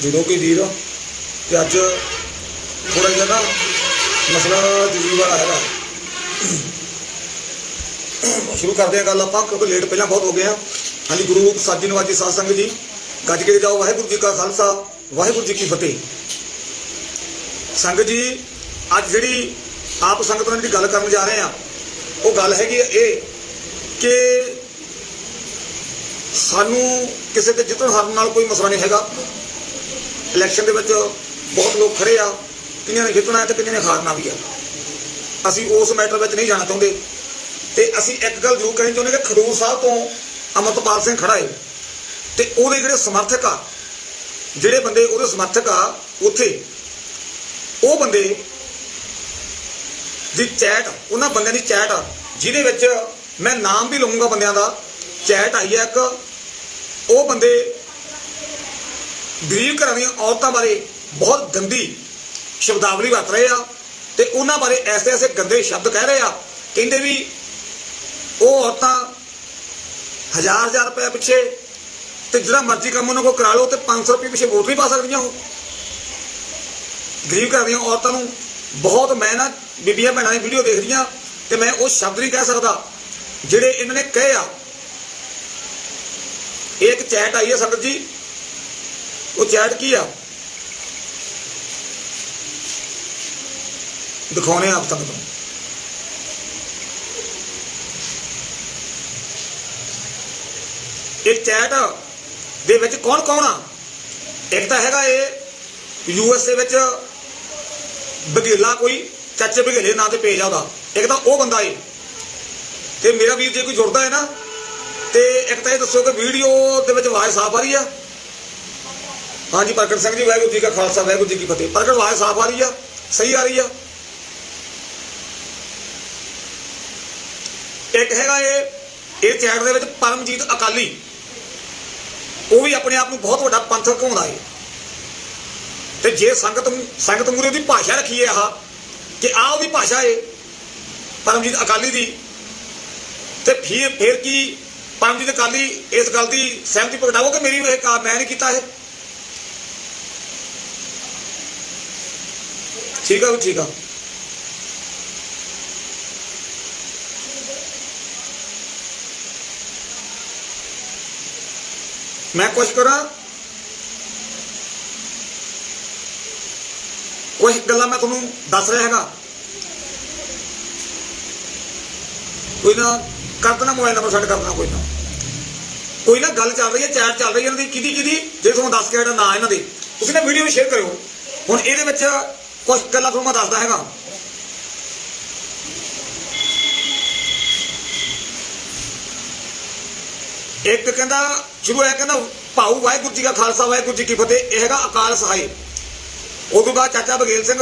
ਜਦੋਂ ਕੋਈ ਵੀਰ ਤੇ ਅੱਜ ਥੋੜਾ ਜਿਹਾ ਨਾ ਮਸਲਾ ਜ਼ਰੂਰੀ ਵਾਲਾ ਹੈਗਾ ਸ਼ੁਰੂ ਕਰਦੇ ਹਾਂ ਗੱਲ ਆਪਾਂ ਕਿਉਂਕਿ ਲੇਟ ਪਹਿਲਾਂ ਬਹੁਤ ਹੋ ਗਏ ਆ ਹਾਂਜੀ ਗੁਰੂ ਸਾਜੀ ਨਵਾਜੀ ਸਾਧ ਸੰਗਤ ਜੀ ਗੱਜ ਕੇ ਜਾਓ ਵਾਹਿਗੁਰੂ ਜੀ ਕਾ ਖਾਲਸਾ ਵਾਹਿਗੁਰੂ ਜੀ ਕੀ ਫਤਿਹ ਸੰਗਤ ਜੀ ਅੱਜ ਜਿਹੜੀ ਆਪ ਸੰਗਤ ਨਾਲ ਜਿਹੜੀ ਗੱਲ ਕਰਨ ਜਾ ਰਹੇ ਆ ਉਹ ਗੱਲ ਹੈਗੀ ਇਹ ਕਿ ਸਾਨੂੰ ਕਿਸੇ ਦੇ ਜਿੱਤਣ ਹਾਰਨ ਨਾਲ ਕੋਈ ਮਸਲਾ ਨਹੀਂ ਹੈਗਾ। ਇਲੈਕਸ਼ਨ ਦੇ ਵਿੱਚ ਬਹੁਤ ਲੋਕ ਖੜੇ ਆ, ਕਿੰਨਿਆਂ ਨੇ ਜਿੱਤਣਾ ਹੈ ਤੇ ਕਿੰਨਿਆਂ ਨੇ ਹਾਰਨਾ ਵੀ ਆ। ਅਸੀਂ ਉਸ ਮੈਟਰ ਵਿੱਚ ਨਹੀਂ ਜਾਣਾ ਚਾਹੁੰਦੇ। ਤੇ ਅਸੀਂ ਇੱਕ ਗੱਲ ਜ਼ਰੂਰ ਕਹਿਣੀ ਚਾਹੁੰਦੇ ਕਿ ਖਡੂਰ ਸਾਹਿਬ ਤੋਂ ਅਮਰਤਪਾਲ ਸਿੰਘ ਖੜਾ ਹੈ ਤੇ ਉਹਦੇ ਜਿਹੜੇ ਸਮਰਥਕ ਆ, ਜਿਹੜੇ ਬੰਦੇ ਉਹਦੇ ਸਮਰਥਕ ਆ, ਉੱਥੇ ਉਹ ਬੰਦੇ ਦੀ ਚੈਟ ਉਹਨਾਂ ਬੰਦਿਆਂ ਦੀ ਚੈਟ ਜਿਹਦੇ ਵਿੱਚ ਮੈਂ ਨਾਮ ਵੀ ਲਵਾਂਗਾ ਬੰਦਿਆਂ ਦਾ। ਚੈਟ ਆਈ ਹੈ ਇੱਕ, ਉਹ ਬੰਦੇ ਗਰੀਬ ਘਰਾਂ ਦੀਆਂ ਔਰਤਾਂ ਬਾਰੇ ਬਹੁਤ ਗੰਦੀ ਸ਼ਬਦਾਵਲੀ ਵਰਤ ਰਹੇ ਆ ਤੇ ਉਹਨਾਂ ਬਾਰੇ ਐਸੇ ਐਸੇ ਗੰਦੇ ਸ਼ਬਦ ਕਹਿ ਰਹੇ ਆ। ਕਹਿੰਦੇ ਵੀ ਉਹ ਔਰਤਾਂ ਹਜ਼ਾਰ ਹਜ਼ਾਰ ਰੁਪਏ ਪਿੱਛੇ ਤੇ ਜਿਹੜਾ ਮਰਜ਼ੀ ਕੰਮ ਉਹਨਾਂ ਕੋਲ ਕਰਾ ਲਓ ਤੇ 500 ਰੁਪਏ ਪਿੱਛੇ ਵੋਟ ਨਹੀਂ ਪਾ ਸਕਦੀਆਂ ਉਹ। ਗਰੀਬ ਘਰ ਦੀਆਂ ਔਰਤਾਂ ਨੂੰ। ਬਹੁਤ ਮੈਂ ਨਾ ਬੀਬੀਆਂ ਭੈਣਾਂ ਦੀ ਵੀਡੀਓ ਦੇਖਦੀਆਂ ਤੇ ਮੈਂ ਉਹ ਸ਼ਬਦ ਨਹੀਂ ਕਹਿ ਸਕਦਾ। ਜਿਹੜੇ ਇਹਨਾਂ ਨੇ ਕਹੇ ਆ। ਇਹ ਇੱਕ ਚੈਟ ਆਈ ਹੈ ਸੰਗਤ ਜੀ। ਉਹ ਚੈਟ ਕੀ ਆ? ਦਿਖਾਉਣੇ ਆਪ ਸੰਗਤ ਨੂੰ। ਇਹ ਚੈਟ ਦੇ ਵਿੱਚ ਕੌਣ ਕੌਣ ਆ? ਇੱਕ ਤਾਂ ਹੈਗਾ ਇਹ ਯੂ ਐਸ ਏ ਵਿੱਚ ਬਘੇਲਾ ਕੋਈ, ਚਾਚੇ ਬਘੇਲੇ ਨਾਂ ਤੇ ਪੇਜ ਆ ਉਹਦਾ। ਇੱਕ ਤਾਂ ਉਹ ਬੰਦਾ ਏ। ਤੇ ਮੇਰਾ ਵੀਰ ਜੇ ਕੋਈ ਜੁੜਦਾ ਹੈ ਨਾ, ਤੇ ਇੱਕ ਤਾਂ ਇਹ ਦੱਸੋ ਕਿ ਵੀਡੀਓ ਦੇ ਵਿੱਚ ਆਵਾਜ਼ ਸਾਫ਼ ਆ ਰਹੀ ਆ। ਹਾਂਜੀ, ਪ੍ਰਗਟ ਸਿੰਘ ਜੀ, ਵਾਹਿਗੁਰੂ ਜੀ ਕਾ ਖਾਲਸਾ, ਵਾਹਿਗੁਰੂ ਜੀ ਕੀ ਫਤਿਹ। ਪ੍ਰਗਟ, ਆਵਾਜ਼ ਸਾਫ਼ ਆ ਰਹੀ ਆ, ਸਹੀ ਆ ਰਹੀ ਆ। ਇੱਕ ਹੈਗਾ ਇਹ ਇਹ ਚੈਟ ਦੇ ਵਿੱਚ ਪਰਮਜੀਤ ਅਕਾਲੀ। ਉਹ ਵੀ ਆਪਣੇ ਆਪ ਨੂੰ ਬਹੁਤ ਵੱਡਾ ਪੰਥਕ ਕਹਾਉਂਦਾ ਏ। ਤੇ ਜੇ ਸੰਗਤ ਸੰਗਤ ਮੂਰੇ ਉਹਦੀ ਭਾਸ਼ਾ ਰੱਖੀਏ ਆਹ, ਕਿ ਆਹ ਉਹਦੀ ਭਾਸ਼ਾ ਏ, ਪਰਮਜੀਤ ਅਕਾਲੀ ਦੀ, ਤੇ ਫਿਰ ਫਿਰ ਕੀ ਪਰਮਜੀਤ ਅਕਾਲੀ ਇਸ ਗੱਲ ਦੀ ਸਹਿਮਤੀ ਪ੍ਰਗਟਾਓ ਕਿ ਮੇਰੀ ਇਹ ਕੰਮ ਮੈਂ ਨਹੀਂ ਕੀਤਾ ਇਹ? ਠੀਕ ਆ ਵੀ ਠੀਕ ਆ। ਮੈਂ ਕੁਛ ਕਰਾਂ? ਕੁਝ ਗੱਲਾਂ ਮੈਂ ਤੁਹਾਨੂੰ ਦੱਸ ਰਿਹਾ ਹੈਗਾ। ਕੋਈ ਨਾ, ਕਰ ਦੇਣਾ ਮੋਬਾਈਲ ਨੰਬਰ ਸੈਂਡ ਕਰ ਦੇਣਾ ਕੋਈ ਨਾ। ਕੋਈ ਨਾ ਗੱਲ ਚੱਲ ਰਹੀ ਹੈ ਚੈਟ ਚੱਲ ਰਹੀ ਹੈ ਇਹਨਾਂ ਦੀ। ਕਿਹਦੀ ਕਿਹਦੀ? ਜੇ ਤੁਹਾਨੂੰ ਦੱਸ ਕੇ ਜਿਹੜਾ ਨਾਂ ਇਹਨਾਂ ਦੇ। ਤੁਸੀਂ ਨਾ ਵੀਡੀਓ ਨੂੰ ਸ਼ੇਅਰ ਕਰਿਓ। ਹੁਣ ਇਹਦੇ ਵਿੱਚ ਕੁਝ ਗੱਲਾਂ ਤੁਹਾਨੂੰ ਮੈਂ ਦੱਸਦਾ ਹੈਗਾ। ਇੱਕ ਕਹਿੰਦਾ, ਸ਼ੁਰੂ ਹੈ ਕਹਿੰਦਾ, ਭਾਊ ਵਾਹਿਗੁਰੂ ਜੀ ਕਾ ਖਾਲਸਾ, ਵਾਹਿਗੁਰੂ ਜੀ ਕੀ ਫਤਿਹ। ਇਹ ਹੈਗਾ ਅਕਾਲ ਸਹਾਈ ਉਹ ਤੋਂ ਬਾਅਦ ਚਾਚਾ ਬਗੇਲ ਸਿੰਘ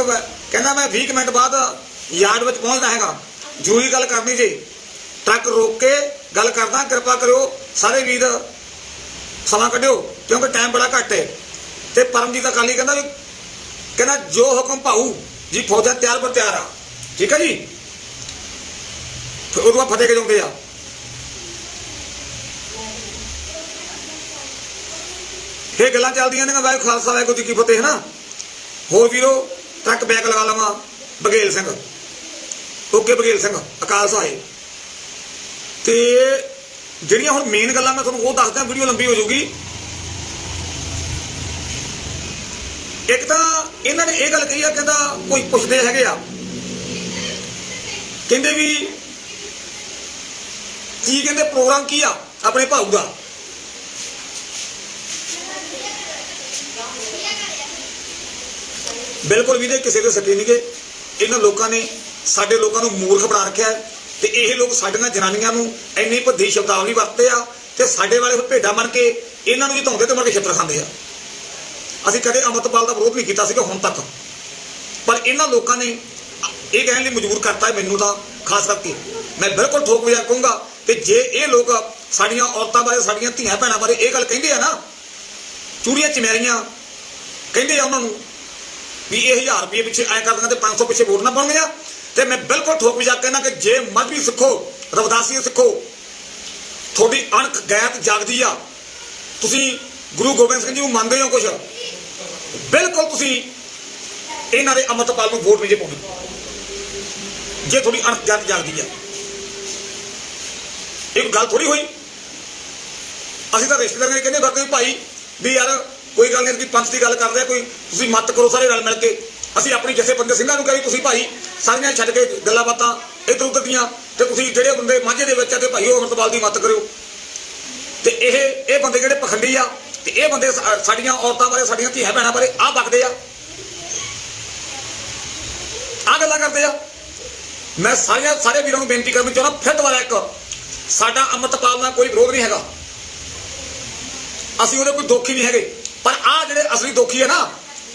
ਕਹਿੰਦਾ ਮੈਂ 20 ਕੁ ਮਿੰਟ ਬਾਅਦ ਯਾਰਡ ਵਿੱਚ ਪਹੁੰਚਦਾ ਹੈਗਾ। ਜ਼ਰੂਰੀ ਗੱਲ ਕਰਨੀ ਜੇ। ਟਰੱਕ ਰੋਕ ਕੇ ਗੱਲ ਕਰਦਾ, ਕਿਰਪਾ ਕਰਿਓ, ਸਾਰੇ ਵੀਰ ਸਮਾਂ ਕੱਢਿਓ, ਕਿਉਂਕਿ ਟਾਈਮ ਬੜਾ ਘੱਟ ਹੈ ਤੇ ਪਰਮਜੀਤ ਅਕਾਲੀ ਕਹਿੰਦਾ ਵੀ ਕਹਿੰਦਾ ਜੋ ਹੁਕਮ ਭਾਊ, ਜੀ ਫੌਜਾਂ ਤਿਆਰ ਪਰ ਤਿਆਰ ਆ। ਠੀਕ ਹੈ ਜੀ? ਉਦੋਂ ਬਾਅਦ ਫਤਿਹ ਕੇ ਜਾਂਦੇ ਆ? ਇਹ ਗੱਲਾਂ ਚੱਲਦੀਆਂ ਨੇ, ਵਾਹਿਗੁਰੂ ਖਾਲਸਾ, ਵਾਹਿਗੁਰੂ ਜੀ ਕੀ ਫਤਿਹ, ਹੈ ਨਾ? ਹੋਰ ਵੀਰੋ, ਟਰੱਕ ਬੈਕ ਲਗਾ ਲਵਾਂ ਬਗੇਲ ਸਿੰਘ। ਓਕੇ ਬਗੇਲ ਸਿੰਘ, ਅਕਾਲ ਸਾਹਿਬ। ਤੇ ਜਿਹੜੀਆਂ ਹੁਣ ਮੇਨ ਗੱਲਾਂ ਮੈਂ ਤੁਹਾਨੂੰ ਉਹ ਦੱਸਦਾ ਵੀਡੀਓ ਲੰਬੀ ਹੋ ਜਾਊਗੀ। ਇੱਕ ਤਾਂ ਇਹਨਾਂ ਨੇ ਇਹ ਗੱਲ ਕਹੀ ਆ, ਕਹਿੰਦਾ ਕੋਈ ਪੁੱਛਦੇ ਹੈਗੇ ਆ। ਕਹਿੰਦੇ ਵੀ ਕੀ ਕਹਿੰਦੇ ਪ੍ਰੋਗਰਾਮ ਕੀ ਆ ਆਪਣੇ ਭਾਊ ਦਾ? ਬਿਲਕੁਲ ਵੀ ਦੇ ਕਿਸੇ ਦੇ ਸੱਟੇ ਨਹੀਂਗੇ ਇਹਨਾਂ ਲੋਕਾਂ ਨੇ, ਸਾਡੇ ਲੋਕਾਂ ਨੂੰ ਮੂਰਖ ਬਣਾ ਰੱਖਿਆ ਹੈ। ਤੇ ਇਹ ਲੋਕ ਸਾਡੀਆਂ ਜਨਾਨੀਆਂ ਨੂੰ ਇੰਨੀ ਭੱਦੀ ਸ਼ਬਦਾਵਲੀ ਵਰਤਦੇ ਆ ਤੇ ਸਾਡੇ ਵਾਲੇ ਫਿਰ ਭੇਡਾਂ ਬਣ ਕੇ ਇਹਨਾਂ ਨੂੰ ਜਿਤਾਉਂਦੇ ਤੇ ਮਰ ਕੇ ਛਿੱਤਰ ਖਾਂਦੇ ਆ। ਅਸੀਂ ਕਦੇ ਅਮਰਤਪਾਲ ਦਾ ਵਿਰੋਧ ਨਹੀਂ ਕੀਤਾ ਸੀਗਾ ਹੁਣ ਤੱਕ। ਪਰ ਇਹਨਾਂ ਲੋਕਾਂ ਨੇ ਇਹ ਕਹਿਣ ਲਈ ਮਜਬੂਰ ਕਰਤਾ ਮੈਨੂੰ ਤਾਂ, ਖਾਸ ਕਰਕੇ। ਮੈਂ ਬਿਲਕੁਲ ਠੋਕ ਵਜਾ ਕਹੂੰਗਾ ਕਿ ਜੇ ਇਹ ਲੋਕ ਸਾਡੀਆਂ ਔਰਤਾਂ ਬਾਰੇ, ਸਾਡੀਆਂ ਧੀਆਂ ਭੈਣਾਂ ਬਾਰੇ ਇਹ ਗੱਲ ਕਹਿੰਦੇ ਆ ਨਾ, ਚੂੜੀਆਂ ਚਮੈਰੀਆਂ ਕਹਿੰਦੇ ਆ ਉਹਨਾਂ ਨੂੰ ਵੀ ਇਹ 1000 ਰੁਪਏ ਪਿੱਛੇ ਐ ਕਰ ਦਿੰਦੇ ਤੇ 500 ਪਿੱਛੇ ਵੋਟ ਨਾ ਪਾਉਣਗੇ ਤੇ ਮੈਂ ਬਿਲਕੁਲ ਠੋਕ ਵਿਚਾਰ ਕਹਿਣਾ ਕਿ ਜੇ ਮਜ਼੍ਹਬੀ ਸਿੱਖੋ, ਰਵਦਾਸੀ ਸਿੱਖੋ। ਤੁਹਾਡੀ ਅਣਖ ਗੈਤ ਜਾਗਦੀ ਆ। ਤੁਸੀਂ ਗੁਰੂ ਗੋਬਿੰਦ ਸਿੰਘ ਜੀ ਨੂੰ ਮੰਨਦੇ ਹੋ ਕੁਛ? ਬਿਲਕੁਲ ਤੁਸੀਂ ਇਹਨਾਂ ਦੇ ਅੰਮ੍ਰਿਤਪਾਲ ਨੂੰ ਵੋਟ ਨਹੀਂ ਜੇ ਪਾਉਣੀ ਜੇ ਤੁਹਾਡੀ ਅਣਖ ਗੈਤ ਜਾਗਦੀ ਆ। ਇਹ ਗੱਲ ਥੋੜੀ ਹੋਈ। ਅਸੀਂ ਤਾਂ ਰਿਸ਼ਤੇਦਾਰਾਂ ਨੇ ਕਹਿੰਦੇ ਬਾਕੀ ਭਾਈ ਵੀ ਯਾਰ ਕੋਈ ਗੱਲ ਨਹੀਂ ਅਸੀਂ ਪੰਥ ਦੀ ਗੱਲ ਕਰਦੇ ਆ, ਕੋਈ ਤੁਸੀਂ ਮਤ ਕਰੋ ਸਾਰੇ ਰਲ ਮਿਲ ਕੇ। ਅਸੀਂ ਆਪਣੀ ਜਥੇਬੰਦੀ ਸਿੰਘਾਂ ਨੂੰ ਕਹੀ, ਤੁਸੀਂ ਭਾਈ ਸਾਰੀਆਂ ਛੱਡ ਕੇ ਗੱਲਾਂ ਬਾਤਾਂ ਇੱਧਰ ਉੱਧਰ ਦੀਆਂ ਤੇ ਤੁਸੀਂ ਜਿਹੜੇ ਬੰਦੇ ਮਾਝੇ ਦੇ ਵਿੱਚ ਆ ਤੇ ਭਾਈ ਉਹ ਅਮਰਤਪਾਲ ਦੀ ਮਤ ਕਰਿਓ। ਤੇ ਇਹ ਇਹ ਬੰਦੇ ਜਿਹੜੇ ਪਖੰਡੀ ਆ ਤੇ ਇਹ ਬੰਦੇ ਸਾਡੀਆਂ ਔਰਤਾਂ ਬਾਰੇ, ਸਾਡੀਆਂ ਧੀਆਂ ਭੈਣਾਂ ਬਾਰੇ ਆ ਬਕਦੇ ਆ। ਆ ਗੱਲਾਂ ਕਰਦੇ ਆ। ਮੈਂ ਸਾਰਿਆਂ, ਸਾਰੇ ਵੀਰਾਂ ਨੂੰ ਬੇਨਤੀ ਕਰਨੀ ਚਾਹੁੰਦਾ, ਫਿਰ ਦੁਬਾਰਾ ਇੱਕ, ਸਾਡਾ ਅੰਮ੍ਰਿਤਪਾਲ ਨਾਲ ਕੋਈ ਵਿਰੋਧ ਨਹੀਂ ਹੈਗਾ। ਅਸੀਂ ਉਹਦੇ ਕੋਈ ਦੋਖੀ ਨਹੀਂ ਹੈਗੇ। ਪਰ ਆ ਜਿਹੜੇ ਅਸਲੀ ਦੋਖੀ ਹੈ ਨਾ,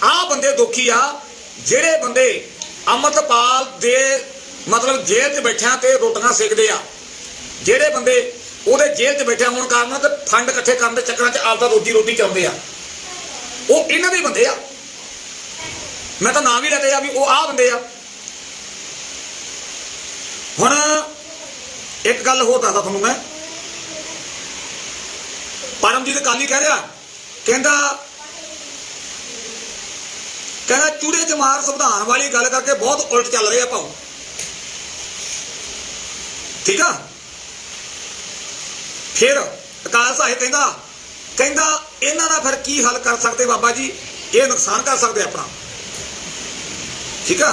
ਆ ਬੰਦੇ ਦੋਖੀ ਆ, ਜਿਹੜੇ ਬੰਦੇ ਅੰਮ੍ਰਿਤਪਾਲ ਦੇ ਮਤਲਬ ਜੇਲ੍ਹ 'ਚ ਬੈਠਿਆਂ ਤੇ ਰੋਟੀਆਂ ਸੇਕਦੇ ਆ, ਜਿਹੜੇ ਬੰਦੇ ਉਹਦੇ ਜੇਲ੍ਹ 'ਚ ਬੈਠਿਆ ਹੋਣ ਕਾਰਨ ਤੇ ਫੰਡ ਇਕੱਠੇ ਕਰਨ ਦੇ ਚੱਕਰਾਂ 'ਚ ਆਪਦਾ ਰੋਜੀ ਰੋਟੀ ਚਾਉਂਦੇ ਆ। ਉਹ ਇਹਨਾਂ ਦੇ ਬੰਦੇ ਆ। ਮੈਂ ਤਾਂ ਨਾਮ ਵੀ ਲੈਦੇ ਆ ਵੀ ਉਹ ਆ ਬੰਦੇ ਆ। ਹੁਣ ਇੱਕ ਗੱਲ ਹੋਰ ਦੱਸਦਾ ਤੁਹਾਨੂੰ ਮੈਂ। ਪਰਮਜੀਤ ਕਾਲੀ ਕਹਿ ਰਿਹਾ ਕਹਿੰਦਾ ਕਹਿੰਦਾ ਚੂੜੇ ਚ ਮਾਰ ਸੰਵਿਧਾਨ ਵਾਲੀ ਗੱਲ ਕਰਕੇ ਬਹੁਤ ਉਲਟ ਚੱਲ ਰਿਹਾ ਭਾਉ। ਠੀਕ ਆ? ਫਿਰ ਅਕਾਲ ਸਾਹਿਬ ਕਹਿੰਦਾ ਕਹਿੰਦਾ ਇਹਨਾਂ ਦਾ ਫਿਰ ਕੀ ਹੱਲ ਕਰ ਸਕਦੇ ਬਾਬਾ ਜੀ? ਇਹ ਨੁਕਸਾਨ ਕਰ ਸਕਦੇ ਆਪਣਾ। ਠੀਕ ਆ?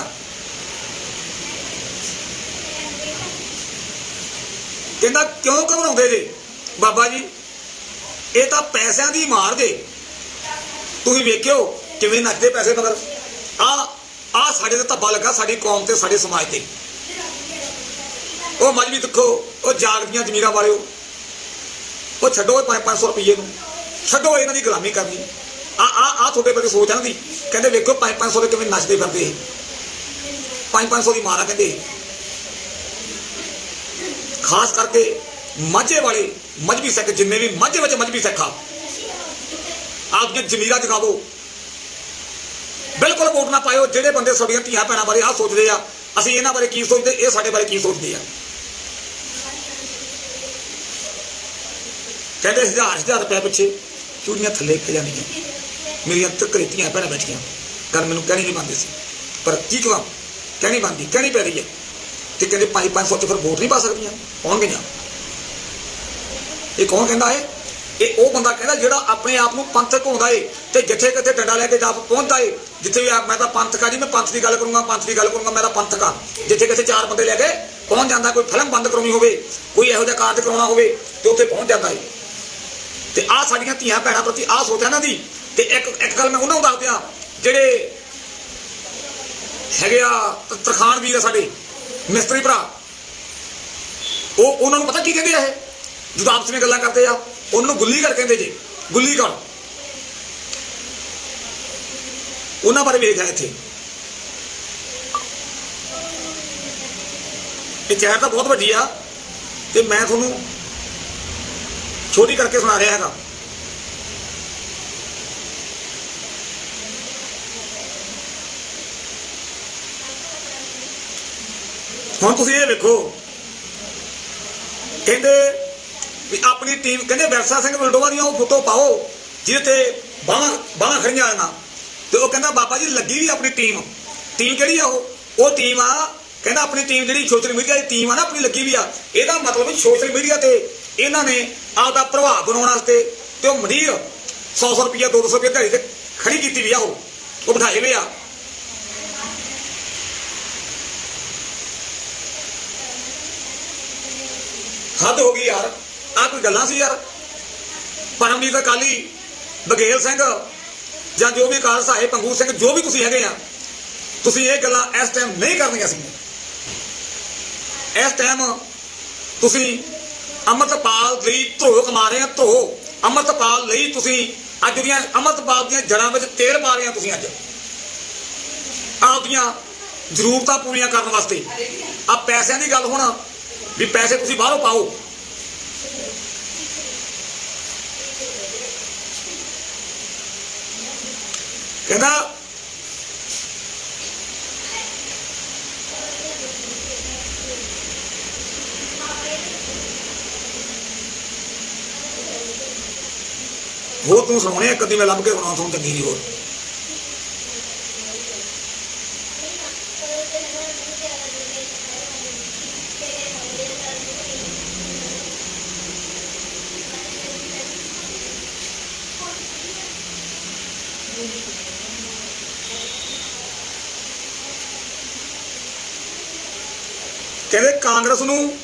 ਕਹਿੰਦਾ ਕਿਉਂ ਘਬਰਾਉਂਦੇ ਜੇ ਬਾਬਾ ਜੀ? ਇਹ ਤਾਂ ਪੈਸਿਆਂ ਦੀ ਮਾਰ ਦੇ। ਤੁਸੀਂ ਵੇਖਿਓ ਕਿਵੇਂ ਨੱਚਦੇ ਪੈਸੇ ਮਗਰ। ਆ ਆ ਸਾਡੇ ਤੇ ਧੱਬਾ ਲੱਗਾ, ਸਾਡੀ ਕੌਮ ਤੇ, ਸਾਡੇ ਸਮਾਜ ਤੇ। ਉਹ ਮਜਬੀ ਦੇਖੋ, ਉਹ ਜਾਗਦੀਆਂ ਜ਼ਮੀਰਾਂ ਵਾਲਿਓ। ਉਹ ਛੱਡੋ 5-500 ਰੁਪਏ ਨੂੰ। ਛੱਡੋ ਇਹਨਾਂ ਦੀ ਗੁਲਾਮੀ ਕਰਨੀ। ਆ ਆ ਆ ਤੁਹਾਡੇ ਬਾਰੇ ਸੋਚ ਆਂਦੀ। ਕਹਿੰਦੇ ਵੇਖੋ 5-500 ਦੇ ਕਿਵੇਂ ਨੱਚਦੇ ਫਿਰਦੇ ਇਹ। 5-500 ਦੀ ਮਾਰਾ ਕਹਿੰਦੇ। ਖਾਸ ਕਰਕੇ ਮਾਝੇ ਵਾਲੇ ਮਜਬੀ ਸਿੱਖ ਜਿੰਨੇ ਵੀ ਮਾਝੇ ਵਿੱਚ ਮਜਬੀ ਸਿੱਖ ਆ, ਆਪਦੀਆਂ ਜ਼ਮੀਰਾਂ ਜਗਾਵੋ ਬਿਲਕੁਲ ਵੋਟ ਨਾ ਪਾਇਓ, ਜਿਹੜੇ ਬੰਦੇ ਸਾਡੀਆਂ ਧੀਆਂ ਭੈਣਾਂ ਬਾਰੇ ਆ ਸੋਚਦੇ ਆ, ਅਸੀਂ ਇਹਨਾਂ ਬਾਰੇ ਕੀ ਸੋਚਦੇ, ਇਹ ਸਾਡੇ ਬਾਰੇ ਕੀ ਸੋਚਦੇ ਆ। ਕਹਿੰਦੇ ਹਜ਼ਾਰ ਹਜ਼ਾਰ ਰੁਪਏ ਪਿੱਛੇ ਚੂੜੀਆਂ ਥੱਲੇ ਖੇ ਜਾਂਦੀਆਂ ਮੇਰੀਆਂ ਤੱਕਰੇ ਧੀਆਂ ਭੈਣਾਂ ਬੈਠੀਆਂ। ਗੱਲ ਮੈਨੂੰ ਕਹਿਣੀ ਨਹੀਂ ਬੰਦੀ ਸੀ। ਪਰ ਕੀ ਕਰਾਂ ਕਹਿਣੀ ਬੰਦੀ ਕਹਿਣੀ ਪੈ ਰਹੀ ਹੈ। ਤੇ ਕਹਿੰਦੇ 5-500 ਚ ਫਿਰ ਵੋਟ ਨਹੀਂ ਪਾ ਸਕਦੀਆਂ, ਆਉਣਗੀਆਂ। ਇਹ ਕੌਣ ਕਹਿੰਦਾ ਹੈ ਇਹ ਉਹ ਬੰਦਾ ਕਹਿੰਦਾ ਜਿਹੜਾ ਆਪਣੇ ਆਪ ਨੂੰ ਪੰਥਕ ਹੁੰਦਾ ਏ ਤੇ ਜਿੱਥੇ ਕਿਤੇ ਡੰਡਾ ਲੈ ਕੇ ਜਾ ਪਹੁੰਚਦਾ ਏ, ਜਿੱਥੇ ਵੀ ਮੈਂ ਤਾਂ ਪੰਥਕ ਆ ਜੀ, ਮੈਂ ਪੰਥ ਦੀ ਗੱਲ ਕਰੂੰਗਾ, ਪੰਥ ਦੀ ਗੱਲ ਕਰੂੰਗਾ, ਮੈਂ ਤਾਂ ਪੰਥਕ ਆ ਜਿੱਥੇ ਕਿਤੇ ਚਾਰ ਬੰਦੇ ਲੈ ਕੇ ਪਹੁੰਚ ਜਾਂਦਾ? ਕੋਈ ਫਿਲਮ ਬੰਦ ਕਰਾਉਣੀ ਹੋਵੇ, ਕੋਈ ਇਹੋ ਜਿਹਾ ਕਾਰਜ ਕਰਾਉਣਾ ਹੋਵੇ ਤੇ ਉੱਥੇ ਪਹੁੰਚ ਜਾਂਦਾ ਏ। ਤੇ ਆ ਸਾਡੀਆਂ ਧੀਆਂ ਭੈਣਾਂ ਪ੍ਰਤੀ ਆ ਸੋਚ ਇਹਨਾਂ ਦੀ। ਤੇ ਇੱਕ ਇੱਕ ਗੱਲ ਮੈਂ ਉਹਨਾਂ ਨੂੰ ਦੱਸ ਦਿਆਂ, ਜਿਹੜੇ ਹੈਗੇ ਆ ਤਰਖਾਨ ਵੀਰ ਆ ਸਾਡੇ, ਮਿਸਤਰੀ ਭਰਾ, ਉਹ ਉਹਨਾਂ ਨੂੰ ਪਤਾ ਕੀ ਕਹਿੰਦੇ ਆ ਇਹ? ਜਦੋਂ ਆਪਸ ਵਿੱਚ ਗੱਲਾਂ ਕਰਦੇ ਆ, ਉਹਨੂੰ ਗੁੱਲੀ ਗੁੱਲੀਗੜ ਕਹਿੰਦੇ ਜੀ ਗੁੱਲੀਗੜ ਉਹਨਾਂ ਬਾਰੇ ਵੇਖਿਆ ਇੱਥੇ। ਇਹ ਚੈਰ ਤਾਂ ਬਹੁਤ ਵੱਡੀ ਆ, ਤੇ ਮੈਂ ਤੁਹਾਨੂੰ ਛੋਟੀ ਕਰਕੇ ਸੁਣਾ ਰਿਹਾ ਹੈਗਾ। ਹੁਣ ਤੁਸੀਂ ਇਹ ਵੇਖੋ, ਕਹਿੰਦੇ ਵੀ ਆਪਣੀ ਟੀਮ ਕਹਿੰਦੇ ਵਿਰਸਾ ਸਿੰਘ ਵਲਡੋਵਾ ਦੀਆਂ ਉਹ ਫੋਟੋ ਪਾਓ, ਜਿਹਦੇ ਤੇ ਬਾਹਾਂ ਬਾਹਾਂ ਖੜੀਆਂ ਨਾ ਤੇ ਉਹ ਕਹਿੰਦਾ, ਬਾਬਾ ਜੀ, ਲੱਗੀ ਵੀ ਆਪਣੀ ਟੀਮ ਟੀਮ ਕਿਹੜੀ ਆ ਉਹ? ਉਹ ਟੀਮ ਆ, ਕਹਿੰਦਾ, ਆਪਣੀ ਟੀਮ ਜਿਹੜੀ ਸੋਸ਼ਲ ਮੀਡੀਆ ਦੀ ਟੀਮ ਆ ਨਾ, ਆਪਣੀ ਲੱਗੀ ਵੀ ਆ। ਇਹਦਾ ਮਤਲਬ ਸੋਸ਼ਲ ਮੀਡੀਆ ਤੇ ਇਹਨਾਂ ਨੇ ਆਪਦਾ ਪ੍ਰਭਾਵ ਬਣਾਉਣ ਵਾਸਤੇ ਤੇ ਉਹ ਮੰਡੀਰ 100 100 ਰੁਪਿਆ 200 ਰੁਪਿਆ ਘੜੀ ਤੇ ਖੜੀ ਕੀਤੀ ਵੀ ਆ ਉਹ। ਉਹ ਬਿਠਾਏ ਵੀ ਆ। ਹੱਦ ਹੋ ਗਈ ਯਾਰ। ਆ ਕੋਈ ਗੱਲਾਂ ਸੀ ਯਾਰ? ਪਰਮਜੀਤ ਅਕਾਲੀ ਬਗੇਲ ਸਿੰਘ ਜਾਂ ਜੋ ਵੀ ਕਾਲ ਸਾਹਿਬ ਪੰਗੂ ਸਿੰਘ, ਜੋ ਵੀ ਤੁਸੀਂ ਹੈਗੇ ਆ, ਤੁਸੀਂ ਇਹ ਗੱਲਾਂ ਇਸ ਟਾਈਮ ਨਹੀਂ ਕਰਨੀਆਂ ਸੀ। ਇਸ ਟਾਈਮ ਤੁਸੀਂ ਅੰਮ੍ਰਿਤਪਾਲ ਲਈ ਧਰੋ ਕਮਾ ਰਹੇ ਆ ਧਰੋ ਅੰਮ੍ਰਿਤਪਾਲ ਲਈ ਤੁਸੀਂ ਅੱਜ ਦੀਆਂ, ਅੰਮ੍ਰਿਤਪਾਲ ਦੀਆਂ ਜੜਾਂ ਵਿੱਚ ਤੇਲ ਪਾ ਰਹੇ ਆ ਤੁਸੀਂ ਅੱਜ। ਆਪਦੀਆਂ ਜ਼ਰੂਰਤਾਂ ਪੂਰੀਆਂ ਕਰਨ ਵਾਸਤੇ। ਆ ਪੈਸਿਆਂ ਦੀ ਗੱਲ ਹੁਣ, ਵੀ ਪੈਸੇ ਤੁਸੀਂ ਬਾਹਰੋਂ ਪਾਓ। ਕਹਿੰਦਾ ਹੋ ਤੂੰ ਸੁਣਾਉਣੇ ਕਦੀ ਮੈਂ ਲੱਭ ਕੇ ਸੁਣਾਉਂ ਤੂੰ ਚੰਗੀ ਨਹੀਂ ਹੋਰ। ਕਾਂਗਰਸ ਨੂੰ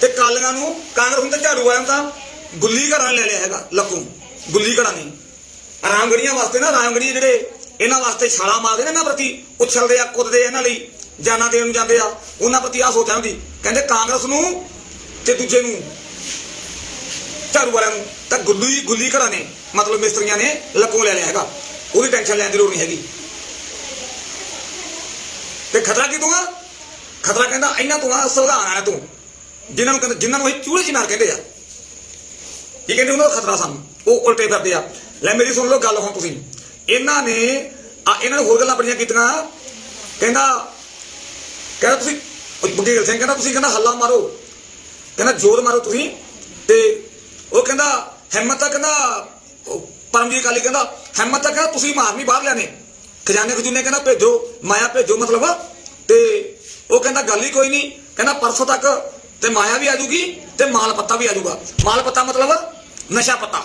ਤੇ ਕਾਲੀਆਂ ਨੂੰ, ਕਾਂਗਰਸ ਨੂੰ ਤੇ ਝਾੜੂ ਵਾਲਿਆਂ ਨੂੰ ਤਾਂ ਗੁੱਲੀ ਘਰਾਂ ਲੈ ਲਿਆ ਹੈਗਾ ਲੱਕੂ ਗੁੱਲੀ ਘਰਾਂ ਨੇ ਆਰਾਮਗੜੀਆਂ ਵਾਸਤੇ ਨਾ ਆਰਾਮਗੜੀ ਜਿਹੜੇ ਇਹਨਾਂ ਵਾਸਤੇ ਛਾਲਾ ਮਾਰਦੇ ਨੇ ਇਹਨਾਂ ਪ੍ਰਤੀ, ਉਛਲਦੇ ਆ, ਕੁੱਦਦੇ ਆ ਇਹਨਾਂ ਲਈ, ਜਾਨਾਂ ਦੇਣ ਨੂੰ ਜਾਂਦੇ ਆ, ਉਹਨਾਂ ਪ੍ਰਤੀ ਆ ਸੋਚ ਹੁੰਦੀ ਕਹਿੰਦੇ ਕਾਂਗਰਸ ਨੂੰ ਤੇ ਦੂਜੇ ਨੂੰ, ਝਾੜੂ ਵਾਲਿਆਂ ਨੂੰ, ਤਾਂ ਗੁੱਲੀ ਗੁੱਲੀ ਘਰਾਂ ਨੇ, ਮਤਲਬ ਮਿਸਤਰੀਆਂ ਨੇ ਲੱਕੂ ਲੈ ਲਿਆ ਹੈਗਾ। ਉਹਦੀ ਟੈਨਸ਼ਨ ਲੈਣ ਦੀ ਲੋੜ ਨਹੀਂ ਹੈਗੀ। ਤੇ ਖਤਰਾ ਕੀ ਦੂੰਗਾ? ਖਤਰਾ ਕਹਿੰਦਾ ਇਹਨਾਂ ਤੋਂ ਆ ਸੰਵਿਧਾਨ ਆਇਆ ਤੂੰ। ਜਿਨ੍ਹਾਂ ਨੂੰ ਕਹਿੰਦੇ, ਜਿਨ੍ਹਾਂ ਨੂੰ ਇਹ ਚੂੜੇ ਚਿਨਾਰ ਕਹਿੰਦੇ ਆ। ਕੀ ਕਹਿੰਦੇ ਉਹਨਾਂ ਦਾ ਖਤਰਾ ਸਾਨੂੰ? ਉਹ ਉਲਟੇ ਫਿਰਦੇ ਆ। ਲੈ ਮੇਰੀ ਸੁਣ ਲਓ ਗੱਲ ਹੁਣ ਤੁਸੀਂ। ਇਹਨਾਂ ਨੇ, ਆ, ਇਹਨਾਂ ਨੇ ਹੋਰ ਗੱਲਾਂ ਬੜੀਆਂ ਕੀਤੀਆਂ। ਕਹਿੰਦਾ ਕਹਿੰਦਾ ਤੁਸੀਂ, ਉਹ ਸਿੰਘ ਕਹਿੰਦਾ, ਤੁਸੀਂ ਕਹਿੰਦਾ ਹੱਲਾ ਮਾਰੋ। ਕਹਿੰਦਾ ਜ਼ੋਰ ਮਾਰੋ ਤੁਸੀਂ। ਤੇ ਉਹ ਕਹਿੰਦਾ, ਹਿੰਮਤ ਤਾਂ ਕਹਿੰਦਾ ਪਰਮਜੀਤ ਕਾਲੀ ਕਹਿੰਦਾ, ਹਿੰਮਤ ਤਾਂ ਕਹਿੰਦਾ ਤੁਸੀਂ ਮਾਰਨੀ ਬਾਹਰ ਲਿਆਨੇ ਖਜ਼ਾਨੇ ਖਜੂਨੇ ਕਹਿੰਦਾ ਭੇਜੋ, ਮਾਇਆ ਭੇਜੋ ਮਤਲਬ। ਤੇ ਉਹ ਕਹਿੰਦਾ, ਗੱਲ ਹੀ ਕੋਈ ਨਹੀਂ। ਕਹਿੰਦਾ, ਪਰਸੋਂ ਤੱਕ ਤੇ ਮਾਇਆ ਵੀ ਆ ਜੂਗੀ ਤੇ ਮਾਲ ਪੱਤਾ ਵੀ ਆ ਜੂਗਾ ਮਾਲ ਪੱਤਾ ਮਤਲਬ ਨਸ਼ਾ ਪੱਤਾ।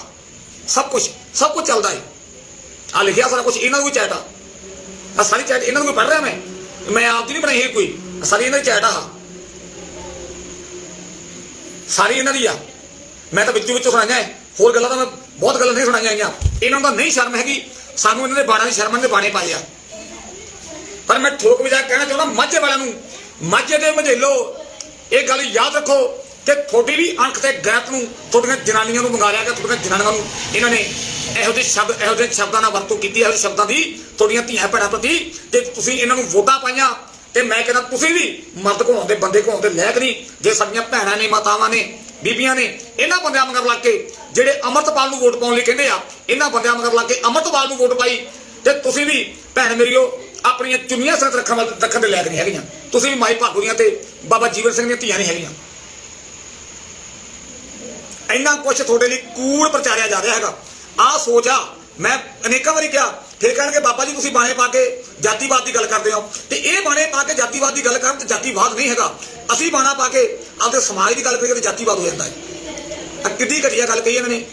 ਸਭ ਕੁਝ ਸਭ ਕੁਝ ਚੱਲਦਾ ਹੈ ਆ ਲਿਖਿਆ ਸਾਰਾ ਕੁਝ ਇਹਨਾਂ ਨੂੰ ਵੀ ਚੈਟ ਆ। ਆਹ ਸਾਰੀ ਚੈਟ, ਇਹਨਾਂ ਨੂੰ ਪੜ੍ਹ ਰਿਹਾ ਮੈਂ। ਮੈਂ ਆਪ ਦੀ ਨਹੀਂ ਬਣਾਈ ਇਹ ਕੋਈ। ਸਾਰੀ ਇਹਨਾਂ ਦੀ ਚੈਟ ਆ। ਸਾਰੀ ਇਹਨਾਂ ਦੀ ਆ। ਮੈਂ ਤਾਂ ਵਿੱਚੋਂ ਵਿੱਚੋਂ ਸੁਣਾਈਆਂ ਹੈ। ਹੋਰ ਗੱਲਾਂ ਤਾਂ ਮੈਂ ਬਹੁਤ ਗੱਲਾਂ ਨਹੀਂ ਸੁਣਾਈਆਂ ਹੈਗੀਆਂ ਇਹਨਾਂ ਦਾ ਨਹੀਂ ਸ਼ਰਮ ਹੈਗੀ। ਸਾਨੂੰ ਇਹਨਾਂ ਦੇ ਬਾਣਾਂ ਦੀ ਸ਼ਰਮ ਦੇ ਬਾਣੇ ਪਾਏ ਆ ਪਰ ਮੈਂ ਠੋਕ ਵਜਾ ਕਹਿਣਾ ਚਾਹੁੰਦਾ, ਮਾਝੇ ਵਾਲਿਆਂ ਨੂੰ। ਮਾਝੇ ਦੇ ਮਝੇਲੋ, ਇਹ ਗੱਲ ਯਾਦ ਰੱਖੋ ਕਿ ਤੁਹਾਡੀ ਵੀ ਅੰਕ ਤੇ ਗੈਤ ਨੂੰ ਤੁਹਾਡੀਆਂ ਜਨਾਨੀਆਂ ਨੂੰ ਮੰਗਾ ਲਿਆ ਗਿਆ ਤੁਹਾਡੀਆਂ ਜਨਾਨੀਆਂ ਨੂੰ। ਇਹਨਾਂ ਨੇ ਇਹੋ ਜਿਹੇ ਸ਼ਬਦ, ਇਹੋ ਜਿਹੇ ਸ਼ਬਦਾਂ ਨਾਲ ਵਰਤੋਂ ਕੀਤੀ, ਇਹੋ ਜਿਹੇ ਸ਼ਬਦਾਂ ਦੀ ਤੁਹਾਡੀਆਂ ਧੀਆਂ ਭੈਣਾਂ ਪ੍ਰਤੀ ਤੇ ਤੁਸੀਂ ਇਹਨਾਂ ਨੂੰ ਵੋਟਾਂ ਪਾਈਆਂ ਤੇ ਮੈਂ ਕਹਿੰਦਾ ਤੁਸੀਂ ਵੀ ਮਰਦ ਘੁਮਾਉਂਦੇ ਬੰਦੇ ਘੁਮਾਉਂਦੇ ਲੈਕ ਨਹੀਂ। ਜੇ ਸਾਡੀਆਂ ਭੈਣਾਂ ਨੇ, ਮਾਤਾਵਾਂ ਨੇ, ਬੀਬੀਆਂ ਨੇ, ਇਹਨਾਂ ਬੰਦਿਆਂ ਮਗਰ ਲੱਗ ਕੇ ਜਿਹੜੇ ਅਮਰਤਪਾਲ ਨੂੰ ਵੋਟ ਪਾਉਣ ਲਈ ਕਹਿੰਦੇ ਆ, ਇਹਨਾਂ ਬੰਦਿਆਂ ਮਗਰ ਲੱਗ ਕੇ ਅਮਰਤਪਾਲ ਨੂੰ ਵੋਟ ਪਾਈ ਤੇ ਤੁਸੀਂ ਵੀ ਭੈਣ ਮੇਰੀਓ ਆਪਣੀਆਂ ਚੁੰਨੀਆਂ ਸਿਰ ਰੱਖਣ ਵਾਲ ਰੱਖਣ ਦੇ ਲਾਇਕ ਨਹੀਂ ਹੈਗੀਆਂ। ਤੁਸੀਂ ਵੀ ਮਾਈ ਭਾਗੋ ਦੀਆਂ ਤੇ ਬਾਬਾ ਜੀਵਨ ਸਿੰਘ ਦੀਆਂ ਧੀਆਂ ਨਹੀਂ ਹੈਗੀਆਂ। ਇੰਨਾ ਕੁਝ ਤੁਹਾਡੇ ਲਈ ਕੂੜ ਪ੍ਰਚਾਰਿਆ ਜਾ ਰਿਹਾ ਹੈਗਾ। ਆਹ ਸੋਚ ਆ। ਮੈਂ ਅਨੇਕਾਂ ਵਾਰੀ ਕਿਹਾ, ਫਿਰ ਕਹਿਣਗੇ, ਬਾਬਾ ਜੀ, ਤੁਸੀਂ ਬਾਣੇ ਪਾ ਕੇ ਜਾਤੀਵਾਦ ਦੀ ਗੱਲ ਕਰਦੇ ਹੋ। ਤੇ ਇਹ ਬਾਣੇ ਪਾ ਕੇ ਜਾਤੀਵਾਦ ਦੀ ਗੱਲ ਕਰਨ ਤੇ ਜਾਤੀਵਾਦ ਨਹੀਂ ਹੈਗਾ। ਅਸੀਂ ਬਾਣਾ ਪਾ ਕੇ ਆਪਦੇ ਸਮਾਜ ਦੀ ਗੱਲ ਕਰੀਏ ਤੇ ਜਾਤੀਵਾਦ ਹੋ ਜਾਂਦਾ ਹੈ। ਆ ਕਿੱਡੀ ਘਟੀਆ ਗੱਲ ਕਹੀ ਇਹਨਾਂ ਨੇ।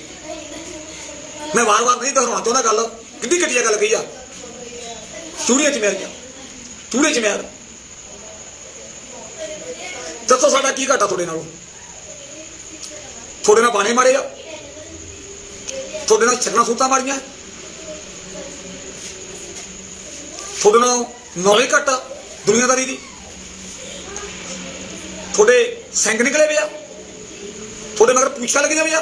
ਮੈਂ ਵਾਰ-ਵਾਰ ਨਹੀਂ ਦੁਹਰਾਉਣਾ ਚਾਹੁੰਦਾ ਗੱਲ। ਕਿੱਡੀ ਘਟੀਆ ਗੱਲ ਕਹੀ ਆ। ਚੂੜੀਆਂ ਚ ਮੇਰੀਆਂ ਚੂੜੇ ਚ ਮੇਰ ਦੱਸੋ ਸਾਡਾ ਕੀ ਘਾਟਾ ਤੁਹਾਡੇ ਨਾਲੋਂ? ਤੁਹਾਡੇ ਨਾਲ ਬਾਣੇ ਮਾਰੇ ਆ। ਤੁਹਾਡੇ ਨਾਲ ਛੱਡਣਾ ਸੂਤਾਂ ਮਾਰੀਆਂ। ਤੁਹਾਡੇ ਨਾਲ ਨੌਲੇਜ ਘੱਟ ਆ ਦੁਨੀਆਦਾਰੀ ਦੀ। ਤੁਹਾਡੇ ਸਿੰਘ ਨਿਕਲੇ ਪਿਆ ਤੁਹਾਡੇ ਮਗਰ ਪੁੱਛਾ ਲੱਗ ਜਾਵੇ ਆ।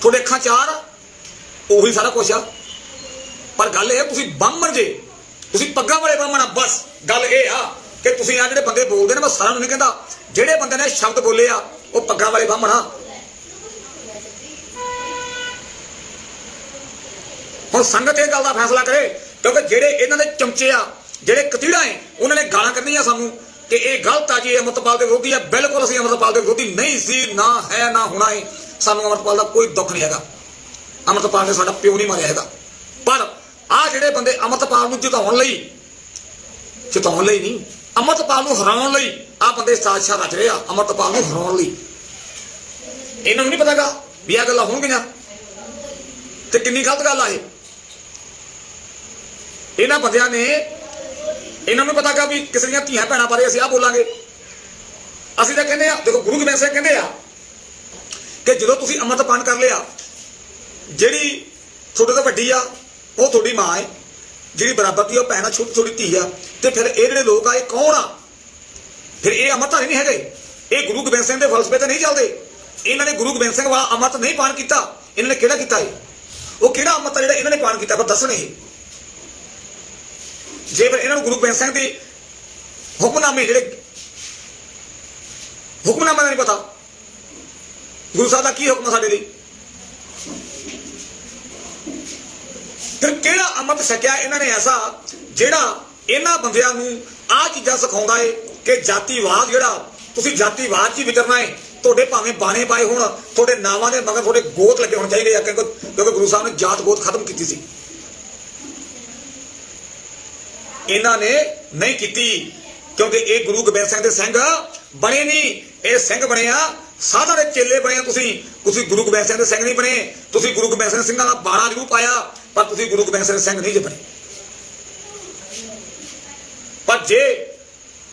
ਤੁਹਾਡੇ ਅੱਖਾਂ ਚਾਰ ਆ। ਉਹੀ ਸਾਰਾ ਕੁਝ ਆ। ਪਰ ਗੱਲ ਇਹ ਆ, ਤੁਸੀਂ ਬਾਹਮਣ ਜੇ। ਤੁਸੀਂ ਪੱਗਾਂ ਵਾਲੇ ਬਾਹਮਣ ਆ ਬਸ। ਗੱਲ ਇਹ ਆ ਕਿ ਤੁਸੀਂ ਆ ਜਿਹੜੇ ਬੰਦੇ ਬੋਲਦੇ ਨੇ ਮੈਂ ਸਾਰਿਆਂ ਨੂੰ ਨਹੀਂ ਕਹਿੰਦਾ ਜਿਹੜੇ ਬੰਦੇ ਨੇ ਸ਼ਬਦ ਬੋਲੇ ਆ ਉਹ ਪੱਗਾਂ ਵਾਲੇ ਬਾਹਮਣ ਆ। ਹੁਣ ਸੰਗਤ ਇਹ ਗੱਲ ਦਾ ਫੈਸਲਾ ਕਰੇ ਕਿਉਂਕਿ ਜਿਹੜੇ ਇਹਨਾਂ ਦੇ ਚਮਚੇ ਆ ਜਿਹੜੇ ਕਤੀੜਾ ਹੈ ਉਹਨਾਂ ਨੇ ਗਾਲਾਂ ਕੱਢੀਆਂ ਸਾਨੂੰ ਕਿ ਇਹ ਗਲਤ ਆ ਜੀ ਇਹ ਅਮਰਤਪਾਲ ਦੇ ਵਿਰੋਧੀ ਆ। ਬਿਲਕੁਲ ਅਸੀਂ ਅਮਰਤਪਾਲ ਦੇ ਵਿਰੋਧੀ ਨਹੀਂ ਸੀ ਨਾ ਹੈ ਨਾ ਹੋਣਾ ਹੈ। ਸਾਨੂੰ ਅਮਰਤਪਾਲ ਦਾ ਕੋਈ ਦੁੱਖ ਨਹੀਂ ਹੈਗਾ। ਅਮਰਤਪਾਲ ਨੇ ਸਾਡਾ ਪਿਓ ਨਹੀਂ ਮਾਰਿਆ ਹੈਗਾ। ਪਰ ਆ ਜਿਹੜੇ ਬੰਦੇ ਅਮਰਤਪਾਲ ਨੂੰ ਜਿਤਾਉਣ ਲਈ ਜਿਤਾਉਣ ਲਈ ਨਹੀਂ, ਅਮਰਤਪਾਲ ਨੂੰ ਹਰਾਉਣ ਲਈ ਆ ਬੰਦੇ ਸਾਜ਼ਿਸ਼ਾਂ ਰਚ ਰਹੇ ਆ, ਅਮਰਤਪਾਲ ਨੂੰ ਹਰਾਉਣ ਲਈ। ਇਹਨਾਂ ਨੂੰ ਨਹੀਂ ਪਤਾਗਾ ਵੀ ਆ ਗੱਲਾਂ ਹੋਣਗੀਆਂ। ਤੇ ਕਿੰਨੀ ਗਲਤ ਗੱਲ ਆ ਇਹ। ਇਹਨਾਂ ਬੰਦਿਆਂ ਨੇ, ਇਹਨਾਂ ਨੂੰ ਪਤਾਗਾ ਵੀ ਕਿਸੇ ਦੀਆਂ ਧੀਆਂ ਭੈਣਾਂ ਬਾਰੇ ਅਸੀਂ ਆ ਬੋਲਾਂਗੇ। ਅਸੀਂ ਤਾਂ ਕਹਿੰਦੇ ਆ, ਦੇਖੋ ਗੁਰੂ ਗੋਬਿੰਦ ਸਿੰਘ ਕਹਿੰਦੇ ਆ ਕਿ ਜਦੋਂ ਤੁਸੀਂ ਅੰਮ੍ਰਿਤਪਾਨ ਕਰ ਲਿਆ, ਜਿਹੜੀ ਤੁਹਾਡੇ ਤੋਂ ਵੱਡੀ ਆ ਉਹ ਤੁਹਾਡੀ ਮਾਂ ਹੈ ਜਿਹੜੀ ਬਰਾਬਰ ਦੀ ਉਹ ਭੈਣ ਆ, ਛੋਟੀ ਛੋਟੀ ਧੀ ਆ। ਤੇ ਫਿਰ ਇਹ ਜਿਹੜੇ ਲੋਕ ਆ, ਇਹ ਕੌਣ ਆ? ਫਿਰ ਇਹ ਅੰਮ੍ਰਿਤਧਾਰੀ ਨਹੀਂ ਹੈਗੇ। ਇਹ ਗੁਰੂ ਗੋਬਿੰਦ ਸਿੰਘ ਦੇ ਫਲਸਫੇ ਤੇ ਨਹੀਂ ਚੱਲਦੇ। ਇਹਨਾਂ ਨੇ ਗੁਰੂ ਗੋਬਿੰਦ ਸਿੰਘ ਵਾਲਾ ਅੰਮ੍ਰਿਤ ਨਹੀਂ ਪਾਣ ਕੀਤਾ। ਇਹਨਾਂ ਨੇ ਕਿਹੜਾ ਕੀਤਾ ਹੈ ਉਹ ਕਿਹੜਾ ਅੰਮ੍ਰਿਤ ਆ ਜਿਹੜਾ ਇਹਨਾਂ ਨੇ ਪਾਣ ਕੀਤਾ? ਪਰ ਦੱਸਣ ਇਹ। ਜੇ ਫਿਰ ਇਹਨਾਂ ਨੂੰ ਗੁਰੂ ਗੋਬਿੰਦ ਸਿੰਘ ਦੇ ਹੁਕਮਨਾਮੇ ਜਿਹੜੇ ਹੁਕਮਨਾਮਾ ਦਾ ਨਹੀਂ ਪਤਾ। ਗੁਰੂ ਸਾਹਿਬ ਦਾ ਕੀ ਹੁਕਮ ਆ ਸਾਡੇ ਲਈ? ਫਿਰ ਕਿਹੜਾ ਅੰਮ੍ਰਿਤ ਛਕਿਆ ਇਹਨਾਂ ਨੇ ਐਸਾ ਜਿਹੜਾ ਇਹਨਾਂ ਬੰਦਿਆਂ ਨੂੰ ਆਹ ਚੀਜ਼ਾਂ ਸਿਖਾਉਂਦਾ ਏ ਕਿ ਜਾਤੀਵਾਦ ਜਿਹੜਾ, ਤੁਸੀਂ ਜਾਤੀਵਾਦ 'ਚ ਹੀ ਵਿਚਰਨਾ ਏ। ਤੁਹਾਡੇ ਭਾਵੇਂ ਬਾਣੇ ਪਾਏ ਹੋਣ, ਤੁਹਾਡੇ ਨਾਵਾਂ ਦੇ ਮਗਰ ਤੁਹਾਡੇ ਗੋਤ ਲੱਗੇ ਹੋਣੇ ਚਾਹੀਦੇ ਆ, ਕਿਉਂਕਿ ਕਿਉਂਕਿ ਗੁਰੂ ਸਾਹਿਬ ਨੇ ਜਾਤ ਗੋਤ ਖਤਮ ਕੀਤੀ ਸੀ। ਇਹਨਾਂ ਨੇ ਨਹੀਂ ਕੀਤੀ, ਕਿਉਂਕਿ ਇਹ ਗੁਰੂ ਗੋਬਿੰਦ ਸਿੰਘ ਦੇ ਸਿੰਘ ਬਣੇ ਨਹੀਂ, ਇਹ ਸਿੰਘ ਬਣਿਆ ਸਾਧਾ ਦੇ ਚੇਲੇ ਬਣੇ ਤੁਸੀਂ। ਤੁਸੀਂ ਗੁਰੂ ਗੋਬਿੰਦ ਸਿੰਘ ਦੇ ਸਿੰਘ ਨਹੀਂ ਬਣੇ। ਤੁਸੀਂ ਗੁਰੂ ਗੋਬਿੰਦ ਸਿੰਘ ਸਿੰਘਾਂ ਦਾ ਬਾਣਾ ਜ਼ਰੂਰ ਪਾਇਆ, ਪਰ ਤੁਸੀਂ ਗੁਰੂ ਗੋਬਿੰਦ ਸਿੰਘ ਸਿੰਘ ਨਹੀਂ ਜੇ ਬਣੇ। ਪਰ ਜੇ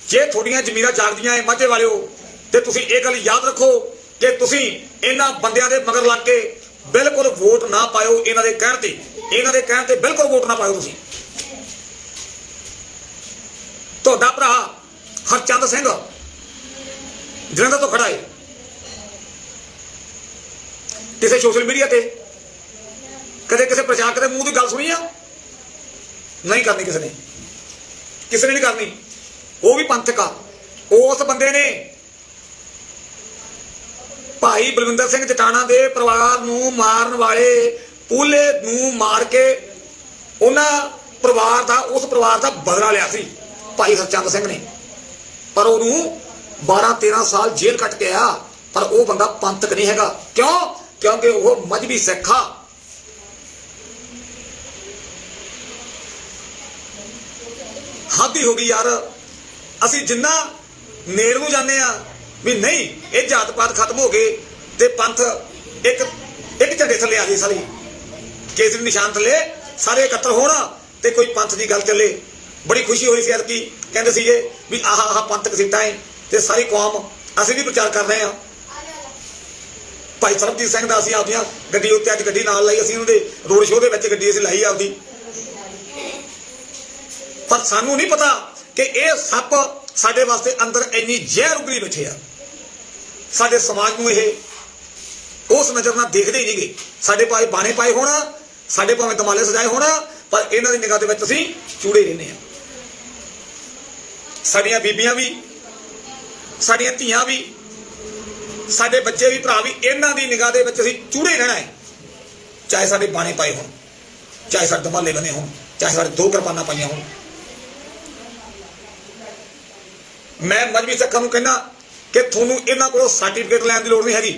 ਜੇ ਤੁਹਾਡੀਆਂ ਜ਼ਮੀਰਾਂ ਜਾਗਦੀਆਂ ਐ ਮਾਝੇ ਵਾਲਿਓ, ਤੇ ਤੁਸੀਂ ਇਹ ਗੱਲ ਯਾਦ ਰੱਖੋ ਕਿ ਤੁਸੀਂ ਇਹਨਾਂ ਬੰਦਿਆਂ ਦੇ ਮਗਰ ਲੱਗ ਕੇ ਬਿਲਕੁਲ ਵੋਟ ਨਾ ਪਾਇਓ ਇਹਨਾਂ ਦੇ ਕਹਿਣ ਤੇ। ਇਹਨਾਂ ਦੇ ਕਹਿਣ ਤੇ ਬਿਲਕੁਲ ਵੋਟ ਨਾ ਪਾਇਓ ਤੁਸੀਂ। ਤੁਹਾਡਾ ਭਰਾ ਹਰਚੰਦ ਸਿੰਘ, ਜਲੰਧਰ ਤੋਂ ਖੜਾ ਹੈ ਕਿਸੇ ਸੋਸ਼ਲ ਮੀਡੀਆ ਤੇ? ਕਦੇ ਕਿਸੇ ਪ੍ਰਚਾਰਕ ਦੇ ਮੂੰਹ ਦੀ ਗੱਲ ਸੁਣੀ ਆ? ਨਹੀਂ ਕਰਨੀ ਕਿਸੇ ਨੇ। ਕਿਸੇ ਨੇ ਨਹੀਂ ਕਰਨੀ। ਉਹ ਵੀ ਪੰਥਕ ਆ। ਉਸ ਬੰਦੇ ਨੇ ਭਾਈ ਬਲਵਿੰਦਰ ਸਿੰਘ ਜਟਾਣਾ ਦੇ ਪਰਿਵਾਰ ਨੂੰ ਮਾਰਨ ਵਾਲੇ ਪੂਲੇ ਨੂੰ ਮਾਰ ਕੇ ਉਹਨਾਂ ਪਰਿਵਾਰ ਦਾ, ਉਸ ਪਰਿਵਾਰ ਦਾ ਬਦਲਾ ਲਿਆ ਸੀ, ਭਾਈ ਹਰਚੰਦ ਸਿੰਘ ਨੇ। ਪਰ ਉਹਨੂੰ 12 13 ਸਾਲ ਜੇਲ੍ਹ ਕੱਟ ਕੇ ਆ, ਪਰ ਉਹ ਬੰਦਾ ਪੰਥਕ ਨਹੀਂ ਹੈਗਾ। ਕਿਉਂ? ਕਿਉਂਕਿ ਉਹ ਮਜਬੀ ਸਿੱਖ ਆ। ਹੋ ਗਈ ਯਾਰ। ਅਸੀਂ ਜਿੰਨਾ ਨੇੜ ਨੂੰ ਜਾਂਦੇ ਆ ਵੀ ਨਹੀਂ, ਇਹ ਜਾਤ ਪਾਤ ਖਤਮ ਹੋ ਗਏ ਤੇ ਪੰਥ ਇੱਕ ਇੱਕ ਝੰਡੇ ਥੱਲੇ ਆ ਗਏ ਸਾਰੇ ਕੇਸਰੀ ਨਿਸ਼ਾਨ ਥੱਲੇ ਸਾਰੇ ਇਕੱਤਰ ਹੋਣ ਤੇ ਕੋਈ ਪੰਥ ਦੀ ਗੱਲ ਚੱਲੇ। ਬੜੀ ਖੁਸ਼ੀ ਹੋਈ ਸੀ ਅੱਜ ਕੀ ਕਹਿੰਦੇ ਸੀਗੇ ਵੀ ਆਹ ਆਹ ਪੰਥਕ ਸੀਟਾਂ ਹੈ ਤੇ ਸਾਰੀ ਕੌਮ ਅਸੀਂ ਵੀ ਪ੍ਰਚਾਰ ਕਰ ਰਹੇ ਹਾਂ ਭਾਈ ਸਰਬਜੀਤ ਸਿੰਘ ਦਾ ਅਸੀਂ ਆਪਦੀਆਂ ਗੱਡੀ ਉੱਤੇ ਅੱਜ ਗੱਡੀ ਨਾਲ ਲਾਈ, ਅਸੀਂ ਉਹਦੇ ਰੋਡ ਸ਼ੋਅ ਦੇ ਵਿੱਚ ਗੱਡੀ ਅਸੀਂ ਲਾਈ ਆਪਦੀ। ਪਰ ਸਾਨੂੰ ਨਹੀਂ ਪਤਾ ਕਿ ਇਹ ਸੱਪ ਸਾਡੇ ਵਾਸਤੇ ਅੰਦਰ ਇੰਨੀ ਜ਼ਹਿਰ ਉਗਲੀ ਬੈਠੇ ਆ। ਸਾਡੇ ਸਮਾਜ ਨੂੰ ਇਹ ਉਸ ਨਜ਼ਰ ਨਾਲ ਦੇਖਦੇ ਹੀ ਨਹੀਂਗੇ ਸਾਡੇ ਭਾਵੇਂ ਬਾਣੇ ਪਾਏ ਹੋਣ, ਸਾਡੇ ਭਾਵੇਂ ਦਮਾਲੇ ਸਜਾਏ ਹੋਣ, ਪਰ ਇਹਨਾਂ ਦੀ ਨਿਗਾਹ ਦੇ ਵਿੱਚ ਅਸੀਂ ਚੂੜੇ ਰਹਿੰਦੇ ਆ ਸਾਡੀਆਂ ਬੀਬੀਆਂ ਵੀ, ਸਾਡੀਆਂ ਧੀਆਂ ਵੀ ਸਾਡੇ ਬੱਚੇ ਵੀ, ਭਰਾ ਵੀ, ਇਹਨਾਂ ਦੀ ਨਿਗਾਹ ਦੇ ਵਿੱਚ ਅਸੀਂ ਚੂੜੇ ਰਹਿਣਾ ਹੈ। ਚਾਹੇ ਸਾਡੇ ਬਾਣੇ ਪਾਏ ਹੋਣ, ਚਾਹੇ ਸਾਡੇ ਦਮਾਲੇ ਬਣੇ ਹੋਣ, ਚਾਹੇ ਸਾਡੇ ਦੋ ਕਿਰਪਾਨਾਂ ਪਾਈਆਂ ਹੋਣ। ਮੈਂ ਮਜਬੀ ਸਿੱਖਾਂ ਨੂੰ ਕਹਿੰਦਾ ਕਿ ਤੁਹਾਨੂੰ ਇਹਨਾਂ ਕੋਲੋਂ ਸਰਟੀਫਿਕੇਟ ਲੈਣ ਦੀ ਲੋੜ ਨਹੀਂ ਹੈਗੀ।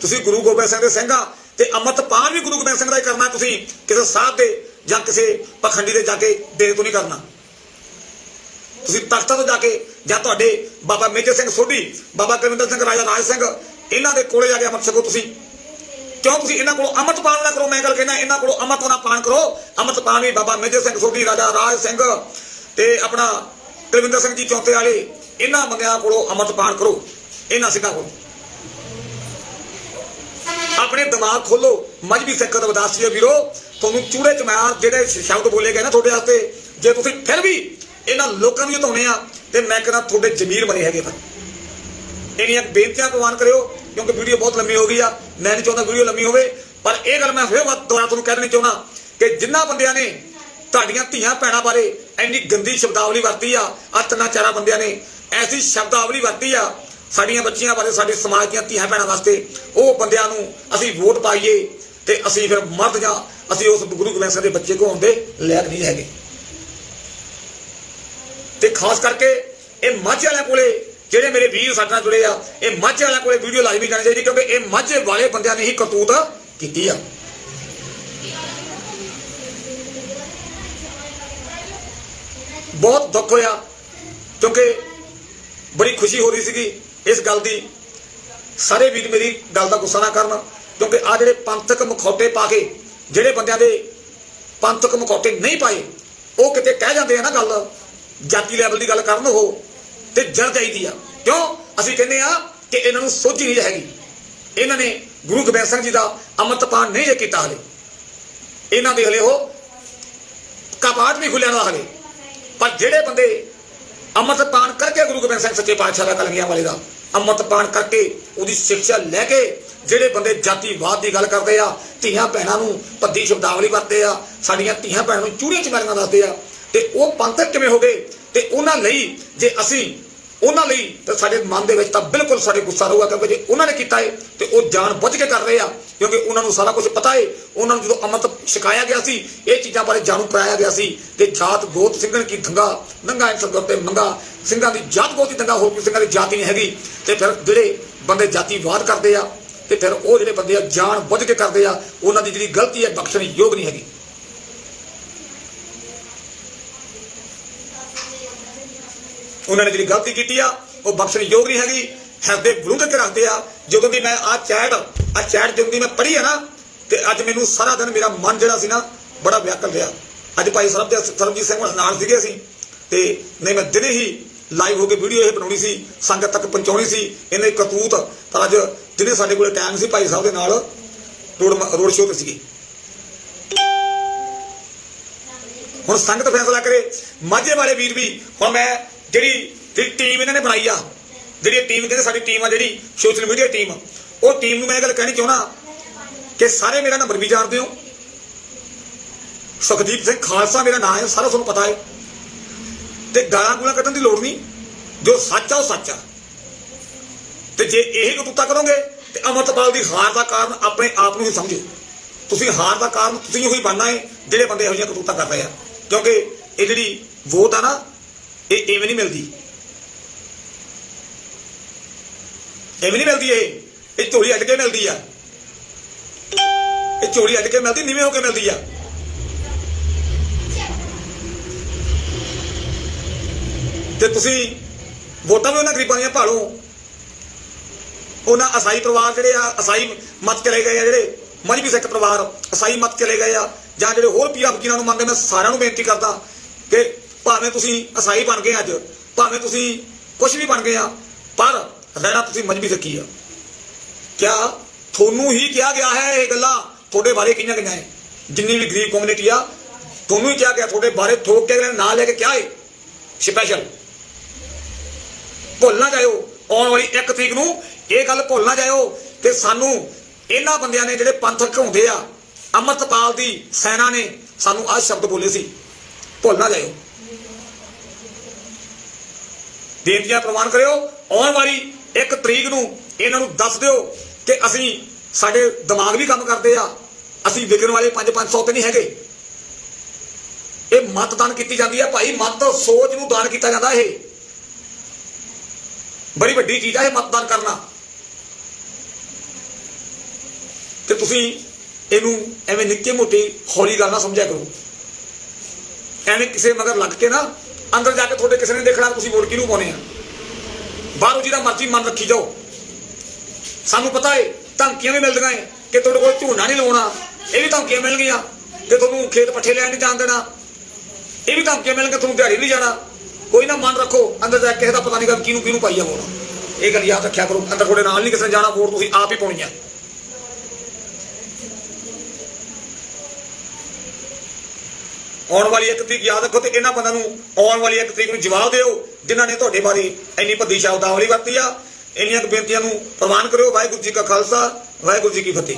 ਤੁਸੀਂ ਗੁਰੂ ਗੋਬਿੰਦ ਸਿੰਘ ਦੇ ਸਿੰਘਾਂ ਤੇ ਅੰਮ੍ਰਿਤਪਾਨ ਵੀ ਗੁਰੂ ਗੋਬਿੰਦ ਸਿੰਘ ਦਾ ਹੀ ਕਰਨਾ ਤੁਸੀਂ ਕਿਸੇ ਸਾਧ ਦੇ ਜਾਂ ਕਿਸੇ ਪਖੰਡੀ ਦੇ ਜਾ ਕੇ ਦੇਰ ਤੋਂ ਨਹੀਂ ਕਰਨਾ। ਤੁਸੀਂ ਤਖਤਾਂ ਤੋਂ ਜਾ ਕੇ ਜਾਂ ਤੁਹਾਡੇ ਬਾਬਾ ਮੇਜਰ ਸਿੰਘ ਸੋਢੀ, ਬਾਬਾ ਕਲਵਿੰਦਰ ਸਿੰਘ, ਰਾਜਾ ਰਾਜ ਸਿੰਘ, ਇਹਨਾਂ ਦੇ ਕੋਲੇ ਜਾ ਕੇ ਅੰਮ੍ਰਿਤ ਛਕੋ ਤੁਸੀਂ। ਕਿਉਂ ਤੁਸੀਂ ਇਹਨਾਂ ਕੋਲੋਂ ਅੰਮ੍ਰਿਤ ਪਾਨ ਨਾ ਕਰੋ? ਮੈਂ ਗੱਲ ਕਹਿੰਦਾ, ਇਹਨਾਂ ਕੋਲੋਂ ਅੰਮ੍ਰਿਤ ਨਾ ਪਾਣ ਕਰੋ। ਅੰਮ੍ਰਿਤ ਪਾਨ ਵੀ ਬਾਬਾ ਮੇਜਰ ਸਿੰਘ ਸੋਢੀ, ਰਾਜਾ ਰਾਜ ਸਿੰਘ ਤੇ ਆਪਣਾ ਕੁਲਵਿੰਦਰ ਸਿੰਘ ਜੀ ਚੌਂਤੇ ਵਾਲੇ, ਇਹਨਾਂ ਬੰਦਿਆਂ ਕੋਲੋਂ ਅੰਮ੍ਰਿਤ ਪਾਣ ਕਰੋ। ਇਹਨਾਂ ਸਿੰਘਾਂ ਕੋਲੋਂ। ਆਪਣੇ ਦਿਮਾਗ ਖੋਲੋ। ਮਜਬੀ ਸਿੱਖ ਰਵਦਾਸ ਵੀਰੋ, ਤੁਹਾਨੂੰ ਚੂੜੇ ਚਮਾਰ ਜਿਹੜੇ ਸ਼ਬਦ ਬੋਲੇ ਗਏ ਨਾ ਤੁਹਾਡੇ ਵਾਸਤੇ, ਜੇ ਤੁਸੀਂ ਫਿਰ ਵੀ ਇਹਨਾਂ ਲੋਕਾਂ ਨੂੰ ਜਿਤਾਉਣੇ ਆ ਤੇ ਮੈਂ ਕਹਿੰਦਾ ਤੁਹਾਡੇ ਜ਼ਮੀਰ ਬਣੇ ਹੈਗੇ ਫਿਰ ਇਹਨੀਆਂ ਬੇਨਤੀਆਂ ਪ੍ਰਵਾਨ ਕਰਿਓ, ਕਿਉਂਕਿ ਵੀਡੀਓ ਬਹੁਤ ਲੰਮੀ ਹੋ ਗਈ ਆ, ਮੈਂ ਨਹੀਂ ਚਾਹੁੰਦਾ ਵੀਡੀਓ ਲੰਮੀ ਹੋਵੇ, ਪਰ ਇਹ ਗੱਲ ਮੈਂ ਫਿਰ ਦੁਬਾਰਾ ਤੁਹਾਨੂੰ ਕਹਿ ਦੇਣੀ ਚਾਹੁੰਦਾ ਕਿ ਜਿੰਨਾ ਬੰਦਿਆਂ ਨੇ ਤੁਹਾਡੀਆਂ ਧੀਆਂ ਭੈਣਾਂ ਬਾਰੇ ਇੰਨੀ ਗੰਦੀ ਸ਼ਬਦਾਵਲੀ ਵਰਤੀ ਆ ਆ ਤਿੰਨਾਂ ਚਾਰਾਂ ਬੰਦਿਆਂ ਨੇ ਐਸੀ ਸ਼ਬਦਾਵਲੀ ਵਰਤੀ ਆ, ਸਾਡੀਆਂ ਬੱਚੀਆਂ ਬਾਰੇ, ਸਾਡੇ ਸਮਾਜ ਦੀਆਂ ਧੀਆਂ ਭੈਣਾਂ ਵਾਸਤੇ, ਉਹ ਬੰਦਿਆਂ ਨੂੰ ਅਸੀਂ ਵੋਟ ਪਾਈਏ ਤੇ ਅਸੀਂ ਫਿਰ ਮਰਦ ਜਾਂ ਅਸੀਂ ਉਸ ਗੁਰੂ ਗ੍ਰੰਥ ਸਾਹਿਬ ਦੇ ਬੱਚੇ ਕੋ ਆਉਂਦੇ ਲਾਇਕ ਨਹੀਂ ਹੈਗੇ। ਤੇ ਖਾਸ ਕਰਕੇ ਇਹ ਮਾਝੇ ਵਾਲਿਆਂ ਕੋਲੇ ਜਿਹੜੇ ਮੇਰੇ ਵੀਰ ਸਾਡੇ ਨਾਲ ਜੁੜੇ ਆ, ਇਹ ਮਾਝੇ ਵਾਲਿਆਂ ਕੋਲੇ ਵੀਡੀਓ ਲਾਜ਼ਮੀ ਜਾਣੀ ਚਾਹੀਦੀ ਕਿਉਂਕਿ ਇਹ ਮੱਝ ਵਾਲੇ ਬੰਦਿਆਂ ਨੇ ਹੀ ਕਰਤੂਤ ਕੀਤੀ ਆ। ਬਹੁਤ ਦੁੱਖ ਹੋਇਆ ਕਿਉਂਕਿ ਬੜੀ ਖੁਸ਼ੀ ਹੋ ਰਹੀ ਸੀਗੀ ਇਸ ਗੱਲ ਦੀ। ਸਾਰੇ ਵੀਰ ਮੇਰੀ ਗੱਲ ਦਾ ਗੁੱਸਾ ਨਾ ਕਰਨ ਕਿਉਂਕਿ ਆ ਜਿਹੜੇ ਪੰਥਕ ਮਖੌਟੇ ਪਾ ਕੇ, ਜਿਹੜੇ ਬੰਦਿਆਂ ਦੇ ਪੰਥਕ ਮਖੌਟੇ ਨਹੀਂ ਪਾਏ, ਉਹ ਕਿਤੇ ਕਹਿ ਜਾਂਦੇ ਆ ਨਾ ਗੱਲ। ਜਾਤੀ ਲੈਵਲ ਦੀ ਗੱਲ ਕਰਨ ਉਹ ਤੇ ਜੜ ਚਾਹੀਦੀ ਆ। ਕਿਉਂ? ਅਸੀਂ ਕਹਿੰਦੇ ਆ ਕਿ ਇਹਨਾਂ ਨੂੰ ਸੋਝੀ ਨਹੀਂ ਹੈਗੀ ਇਹਨਾਂ ਨੇ ਗੁਰੂ ਗੋਬਿੰਦ ਸਿੰਘ ਜੀ ਦਾ ਅੰਮ੍ਰਿਤਪਾਨ ਨਹੀਂ ਜੇ ਕੀਤਾ ਹਲੇ। ਇਹਨਾਂ ਦੇ ਹਲੇ ਉਹ ਕਪਾਟ ਵੀ ਖੁੱਲਿਆ ਨਾ ਹਲੇ। ਪਰ ਜਿਹੜੇ ਬੰਦੇ ਅੰਮ੍ਰਿਤਪਾਨ ਕਰਕੇ ਗੁਰੂ ਗੋਬਿੰਦ ਸਿੰਘ ਸੱਚੇ ਪਾਤਸ਼ਾਹ ਦਾ ਕਲਗੀਆਂ ਵਾਲੇ ਦਾ ਅੰਮ੍ਰਿਤਪਾਨ ਕਰਕੇ ਉਹਦੀ ਸਿੱਖਿਆ ਲੈ ਕੇ ਜਿਹੜੇ ਬੰਦੇ ਜਾਤੀਵਾਦ ਦੀ ਗੱਲ ਕਰਦੇ ਆ, ਧੀਆਂ ਭੈਣਾਂ ਨੂੰ ਭੱਦੀ ਸ਼ਬਦਾਵਲੀ ਵਰਤੇ ਆ, ਸਾਡੀਆਂ ਧੀਆਂ ਭੈਣਾਂ ਨੂੰ ਚੂੜੀਆਂ ਚਮਾਰੀਆਂ ਦੱਸਦੇ ਆ ਤੇ ਉਹ ਪੰਥਕ ਕਿਵੇਂ ਹੋ ਗਏ? ਤੇ ਉਹਨਾਂ ਲਈ ਜੇ ਅਸੀਂ ਉਹਨਾਂ ਲਈ ਤਾਂ ਸਾਡੇ ਮਨ ਦੇ ਵਿੱਚ ਤਾਂ ਬਿਲਕੁਲ ਸਾਡੇ ਗੁੱਸਾ ਰਹੂਗਾ, ਕਿਉਂਕਿ ਜੇ ਉਹਨਾਂ ਨੇ ਕੀਤਾ ਹੈ ਤੇ ਉਹ ਜਾਣ ਬੁੱਝ ਕੇ ਕਰ ਰਹੇ ਆ, ਕਿਉਂਕਿ ਉਹਨਾਂ ਨੂੰ ਸਾਰਾ ਕੁਝ ਪਤਾ ਹੈ ਉਹਨਾਂ ਨੂੰ ਜਦੋਂ ਅੰਮ੍ਰਿਤ ਛਕਾਇਆ ਗਿਆ ਸੀ, ਇਹ ਚੀਜ਼ਾਂ ਬਾਰੇ ਜਾਣੂ ਕਰਾਇਆ ਗਿਆ ਸੀ ਕਿ ਜਾਤ ਗੋਤ ਸਿੰਘਣ ਕੀ ਦੰਗਾ ਨੰਗਾ ਸੰਗਤ ਤੇ ਮੰਗਾ, ਸਿੰਘਾਂ ਦੀ ਜਾਤ ਗੋਤ ਦੀ ਦੰਗਾ ਹੋ ਕੋਈ ਸਿੰਘਾਂ ਦੀ ਜਾਤੀ ਨਹੀਂ ਹੈਗੀ। ਤੇ ਫਿਰ ਜਿਹੜੇ ਬੰਦੇ ਜਾਤੀਵਾਦ ਕਰਦੇ ਆ, ਤੇ ਫਿਰ ਉਹ ਜਿਹੜੇ ਬੰਦੇ ਆ, ਜਾਣ ਬੁੱਝ ਕੇ ਕਰਦੇ ਆ, ਉਹਨਾਂ ਦੀ ਜਿਹੜੀ ਗਲਤੀ ਹੈ, ਬਖਸ਼ਣ ਯੋਗ ਨਹੀਂ ਹੈਗੀ। ਉਹਨਾਂ ਨੇ ਜਿਹੜੀ ਗਲਤੀ ਕੀਤੀ ਆ, ਉਹ ਬਖਸ਼ਣ ਯੋਗ ਨਹੀਂ ਹੈਗੀ। ਹਿਰਦੇ ਬਲੂੰਗ ਕੇ ਰੱਖਦੇ ਆ। ਜਦੋਂ ਦੀ ਮੈਂ ਆ ਚੈਟ ਆ ਚੈਟ ਜਦੋਂ ਦੀ ਮੈਂ ਪੜ੍ਹੀ ਆ ਨਾ, ਤੇ ਅੱਜ ਮੈਨੂੰ ਸਾਰਾ ਦਿਨ ਮੇਰਾ ਮਨ ਜਿਹੜਾ ਸੀ ਨਾ, ਬੜਾ ਵਿਆਕਲ ਰਿਹਾ। ਅੱਜ ਭਾਈ ਸਰਬ ਦੇ ਸਰਬਜੀਤ ਸਿੰਘ ਹੋਣਾ ਨਾਲ ਸੀਗੇ ਅਸੀਂ। ਤੇ ਨਹੀਂ, ਮੈਂ ਦਿਨੇ ਹੀ ਲਾਈਵ ਹੋ ਕੇ ਵੀਡੀਓ ਇਹ ਬਣਾਉਣੀ ਸੀ, ਸੰਗਤ ਤੱਕ ਪਹੁੰਚਾਉਣੀ ਸੀ ਇਹਨੇ ਕਰਤੂਤ। ਪਰ ਅੱਜ ਜਿਹੜੇ ਸਾਡੇ ਕੋਲੇ ਟਾਈਮ ਸੀ ਭਾਈ ਸਾਹਿਬ ਦੇ ਨਾਲ, ਰੋਡ ਰੋਡ ਸ਼ੋਅ ਤੇ ਸੀਗੇ। ਹੁਣ ਸੰਗਤ ਫੈਸਲਾ ਕਰੇ। ਮਾਝੇ ਵਾਲੇ ਵੀਰ ਵੀ, ਹੁਣ ਮੈਂ ਜਿਹੜੀ ਜਿਹੜੀ ਟੀਮ ਇਹਨਾਂ ਨੇ ਬਣਾਈ ਆ, ਜਿਹੜੀ ਟੀਮ ਕਹਿੰਦੇ ਸਾਡੀ ਟੀਮ ਆ, ਜਿਹੜੀ ਸੋਸ਼ਲ ਮੀਡੀਆ ਟੀਮ ਉਹ ਟੀਮ ਨੂੰ ਮੈਂ ਇਹ ਗੱਲ ਕਹਿਣੀ ਚਾਹੁੰਦਾ ਕਿ ਸਾਰੇ ਮੇਰਾ ਨੰਬਰ ਵੀ ਜਾਣਦੇ ਹੋ। ਸੁਖਦੀਪ ਸਿੰਘ ਖਾਲਸਾ ਮੇਰਾ ਨਾਮ ਹੈ, ਸਾਰਾ ਤੁਹਾਨੂੰ ਪਤਾ ਹੈ। ਤੇ ਗਾਲਾਂ ਗੂਲਾਂ ਕੱਢਣ ਦੀ ਲੋੜ ਨਹੀਂ, ਜੋ ਸੱਚ ਆ, ਉਹ ਸੱਚ ਆ। ਤੇ ਜੇ ਇਹ ਕਤੂਤਾ ਕਰੋਗੇ ਤੇ ਅਮਰਤਪਾਲ ਦੀ ਹਾਰ ਦਾ ਕਾਰਨ ਆਪਣੇ ਆਪ ਨੂੰ ਹੀ ਸਮਝੋ। ਤੁਸੀਂ ਹਾਰ ਦਾ ਕਾਰਨ ਤੁਸੀਂ ਹੀ ਬਣਨਾ ਹੈ, ਜਿਹੜੇ ਬੰਦੇ ਇਹੋ ਜਿਹੀਆਂ ਕਤੂਤਾ ਕਰ ਰਹੇ ਆ। ਕਿਉਂਕਿ ਇਹ ਜਿਹੜੀ ਵੋਟ ਆ ਨਾ ਇਹ ਇਵੇਂ ਨਹੀਂ ਮਿਲਦੀ। ਇਵੇਂ ਨਹੀਂ ਮਿਲਦੀ ਇਹ। ਇਹ ਝੋਲੀ ਅੱਡ ਕੇ ਮਿਲਦੀ ਆ। ਇਹ ਝੋਲੀ ਅੱਡ ਕੇ ਮਿਲਦੀ, ਨੀਵੇਂ ਹੋ ਕੇ ਮਿਲਦੀ ਆ। ਤੇ ਤੁਸੀਂ ਵੋਟਾਂ ਵੀ ਉਹਨਾਂ ਗਰੀਬਾਂ ਦੀਆਂ ਭਾਲੋ। ਉਹਨਾਂ ਅਸਾਈ ਪਰਿਵਾਰ ਜਿਹੜੇ ਆ, ਅਸਾਈ ਮਤ ਚਲੇ ਗਏ ਆ ਜਿਹੜੇ ਮਜਬੀ ਸਿੱਖ ਪਰਿਵਾਰ, ਅਸਾਈ ਮਤ ਚਲੇ ਗਏ ਆ, ਜਾਂ ਜਿਹੜੇ ਹੋਰ ਪੀਆ ਫਕੀਰਾਂ ਨੂੰ ਮੰਨਦੇ ਮੈਂ ਸਾਰਿਆਂ ਨੂੰ ਬੇਨਤੀ ਕਰਦਾ ਕਿ ਭਾਵੇਂ ਤੁਸੀਂ ਅਸਾਈ ਬਣ ਗਏ ਅੱਜ, ਭਾਵੇਂ ਤੁਸੀਂ ਕੁਝ ਵੀ ਬਣ ਗਏ ਆ, ਪਰ ਰਹਿਣਾ ਤੁਸੀਂ ਮਜਬੀ ਸਕੀ ਆ। ਕਿਆ ਤੁਹਾਨੂੰ ਹੀ ਕਿਹਾ ਗਿਆ ਹੈ ਇਹ ਗੱਲਾਂ? ਤੁਹਾਡੇ ਬਾਰੇ ਕਿੰਨਾ ਕਿੰਨਾ ਹੈ? ਜਿੰਨੀ ਵੀ ਗਰੀਬ ਕਮਿਊਨਿਟੀ ਆ, ਤੁਹਾਨੂੰ ਹੀ ਕਿਹਾ ਗਿਆ, ਤੁਹਾਡੇ ਬਾਰੇ ਠੋਕ ਕੇ ਅਗਲੇ ਨਾਂ ਲੈ ਕੇ ਕਿਹਾ ਹੈ ਸਪੈਸ਼ਲ ਭੁੱਲ ਨਾ ਜਾਇਓ, ਆਉਣ ਵਾਲੀ 1 ਤਰੀਕ ਨੂੰ ਇਹ ਗੱਲ ਭੁੱਲ ਨਾ ਜਾਇਓ ਕਿ ਸਾਨੂੰ ਇਹਨਾਂ ਬੰਦਿਆਂ ਨੇ ਜਿਹੜੇ ਪੰਥ ਘਾਉਂਦੇ ਆ, ਅਮਰਤਪਾਲ ਦੀ ਸੈਨਾ ਨੇ ਸਾਨੂੰ ਆਹ ਸ਼ਬਦ ਬੋਲੇ ਸੀ। ਭੁੱਲ ਨਾ ਜਾਇਓ। ਬੇਨਤੀਆਂ ਪ੍ਰਵਾਨ ਕਰਿਓ। ਆਉਣ ਵਾਲੀ 1 ਤਰੀਕ ਨੂੰ ਇਹਨਾਂ ਨੂੰ ਦੱਸ ਦਿਓ ਕਿ ਅਸੀਂ ਸਾਡੇ ਦਿਮਾਗ ਵੀ ਕੰਮ ਕਰਦੇ ਆ। ਅਸੀਂ ਵਿਕਣ ਵਾਲੇ 5-500 ਤੇ ਨਹੀਂ ਹੈਗੇ। ਇਹ ਮਤਦਾਨ ਕੀਤੀ ਜਾਂਦੀ ਹੈ ਭਾਈ, ਮਤ ਸੋਚ ਨੂੰ ਦਾਨ ਕੀਤਾ ਜਾਂਦਾ ਇਹ। ਬੜੀ ਵੱਡੀ ਚੀਜ਼ ਆ ਇਹ ਮਤਦਾਨ ਕਰਨਾ। ਤੇ ਤੁਸੀਂ ਇਹਨੂੰ ਐਵੇਂ ਨਿੱਕੇ ਮੋਟੀ ਹੌਲੀ ਗੱਲ ਨਾ ਸਮਝਿਆ ਕਰੋ। ਐਵੇਂ ਕਿਸੇ ਮਗਰ ਲੱਗ ਕੇ ਨਾ ਅੰਦਰ ਜਾ ਕੇ ਤੁਹਾਡੇ ਕਿਸੇ ਨੇ ਦੇਖਣਾ, ਤੁਸੀਂ ਵੋਟ ਕਿਹਨੂੰ ਪਾਉਣੇ ਆ? ਬਾਹਰੋਂ ਜਿਹਦਾ ਮਰਜ਼ੀ ਮਨ ਰੱਖੀ ਜਾਓ। ਸਾਨੂੰ ਪਤਾ ਏ, ਧਮਕੀਆਂ ਵੀ ਮਿਲਦੀਆਂ ਏ, ਕਿ ਤੁਹਾਡੇ ਕੋਲ ਝੋਨਾ ਨਹੀਂ ਲਾਉਣਾ। ਇਹ ਵੀ ਧਮਕੀਆਂ ਮਿਲ ਕਿ ਤੁਹਾਨੂੰ ਖੇਤ ਪੱਠੇ ਲੈਣ ਨਹੀਂ ਜਾਣ ਦੇਣਾ। ਇਹ ਵੀ ਧਮਕੀਆਂ ਮਿਲਣਗੀਆਂ ਤੁਹਾਨੂੰ ਦਿਹਾੜੀ ਨਹੀਂ ਜਾਣਾ। ਕੋਈ ਨਾ ਮਨ ਰੱਖੋ, ਅੰਦਰ ਜਾ ਕੇ ਕਿਸੇ ਦਾ ਪਤਾ ਨਹੀਂ ਗਾ ਕਿਹਨੂੰ ਕਿਹਨੂੰ ਪਾਈ ਆ ਵੋਟ। ਇਹ ਗੱਲ ਯਾਦ ਰੱਖਿਆ ਕਰੋ, ਅੰਦਰ ਤੁਹਾਡੇ ਨਾਲ ਨਹੀਂ ਕਿਸੇ ਨੇ ਜਾਣਾ, ਵੋਟ ਤੁਸੀਂ ਆਪ ਹੀ ਪਾਉਣੀ ਆ। ਆਉਣ ਵਾਲੀ ਇੱਕ ਤਰੀਕ ਯਾਦ ਰੱਖੋ ਤੇ ਇਹਨਾਂ ਬੰਦਿਆਂ ਨੂੰ ਆਉਣ ਵਾਲੀ ਇੱਕ ਤਰੀਕ ਨੂੰ ਜਵਾਬ ਦਿਓ, ਜਿਨ੍ਹਾਂ ਨੇ ਤੁਹਾਡੇ ਬਾਰੇ ਇੰਨੀ ਭੱਦੀ ਸ਼ਬਦਾਵਲੀ ਵਰਤੀ ਆ। ਇੰਨੀਆਂ ਬੇਨਤੀਆਂ ਨੂੰ ਪ੍ਰਵਾਨ ਕਰਿਓ। ਵਾਹਿਗੁਰੂ ਜੀ ਕਾ ਖਾਲਸਾ, ਵਾਹਿਗੁਰੂ ਜੀ ਕੀ ਫਤਿਹ।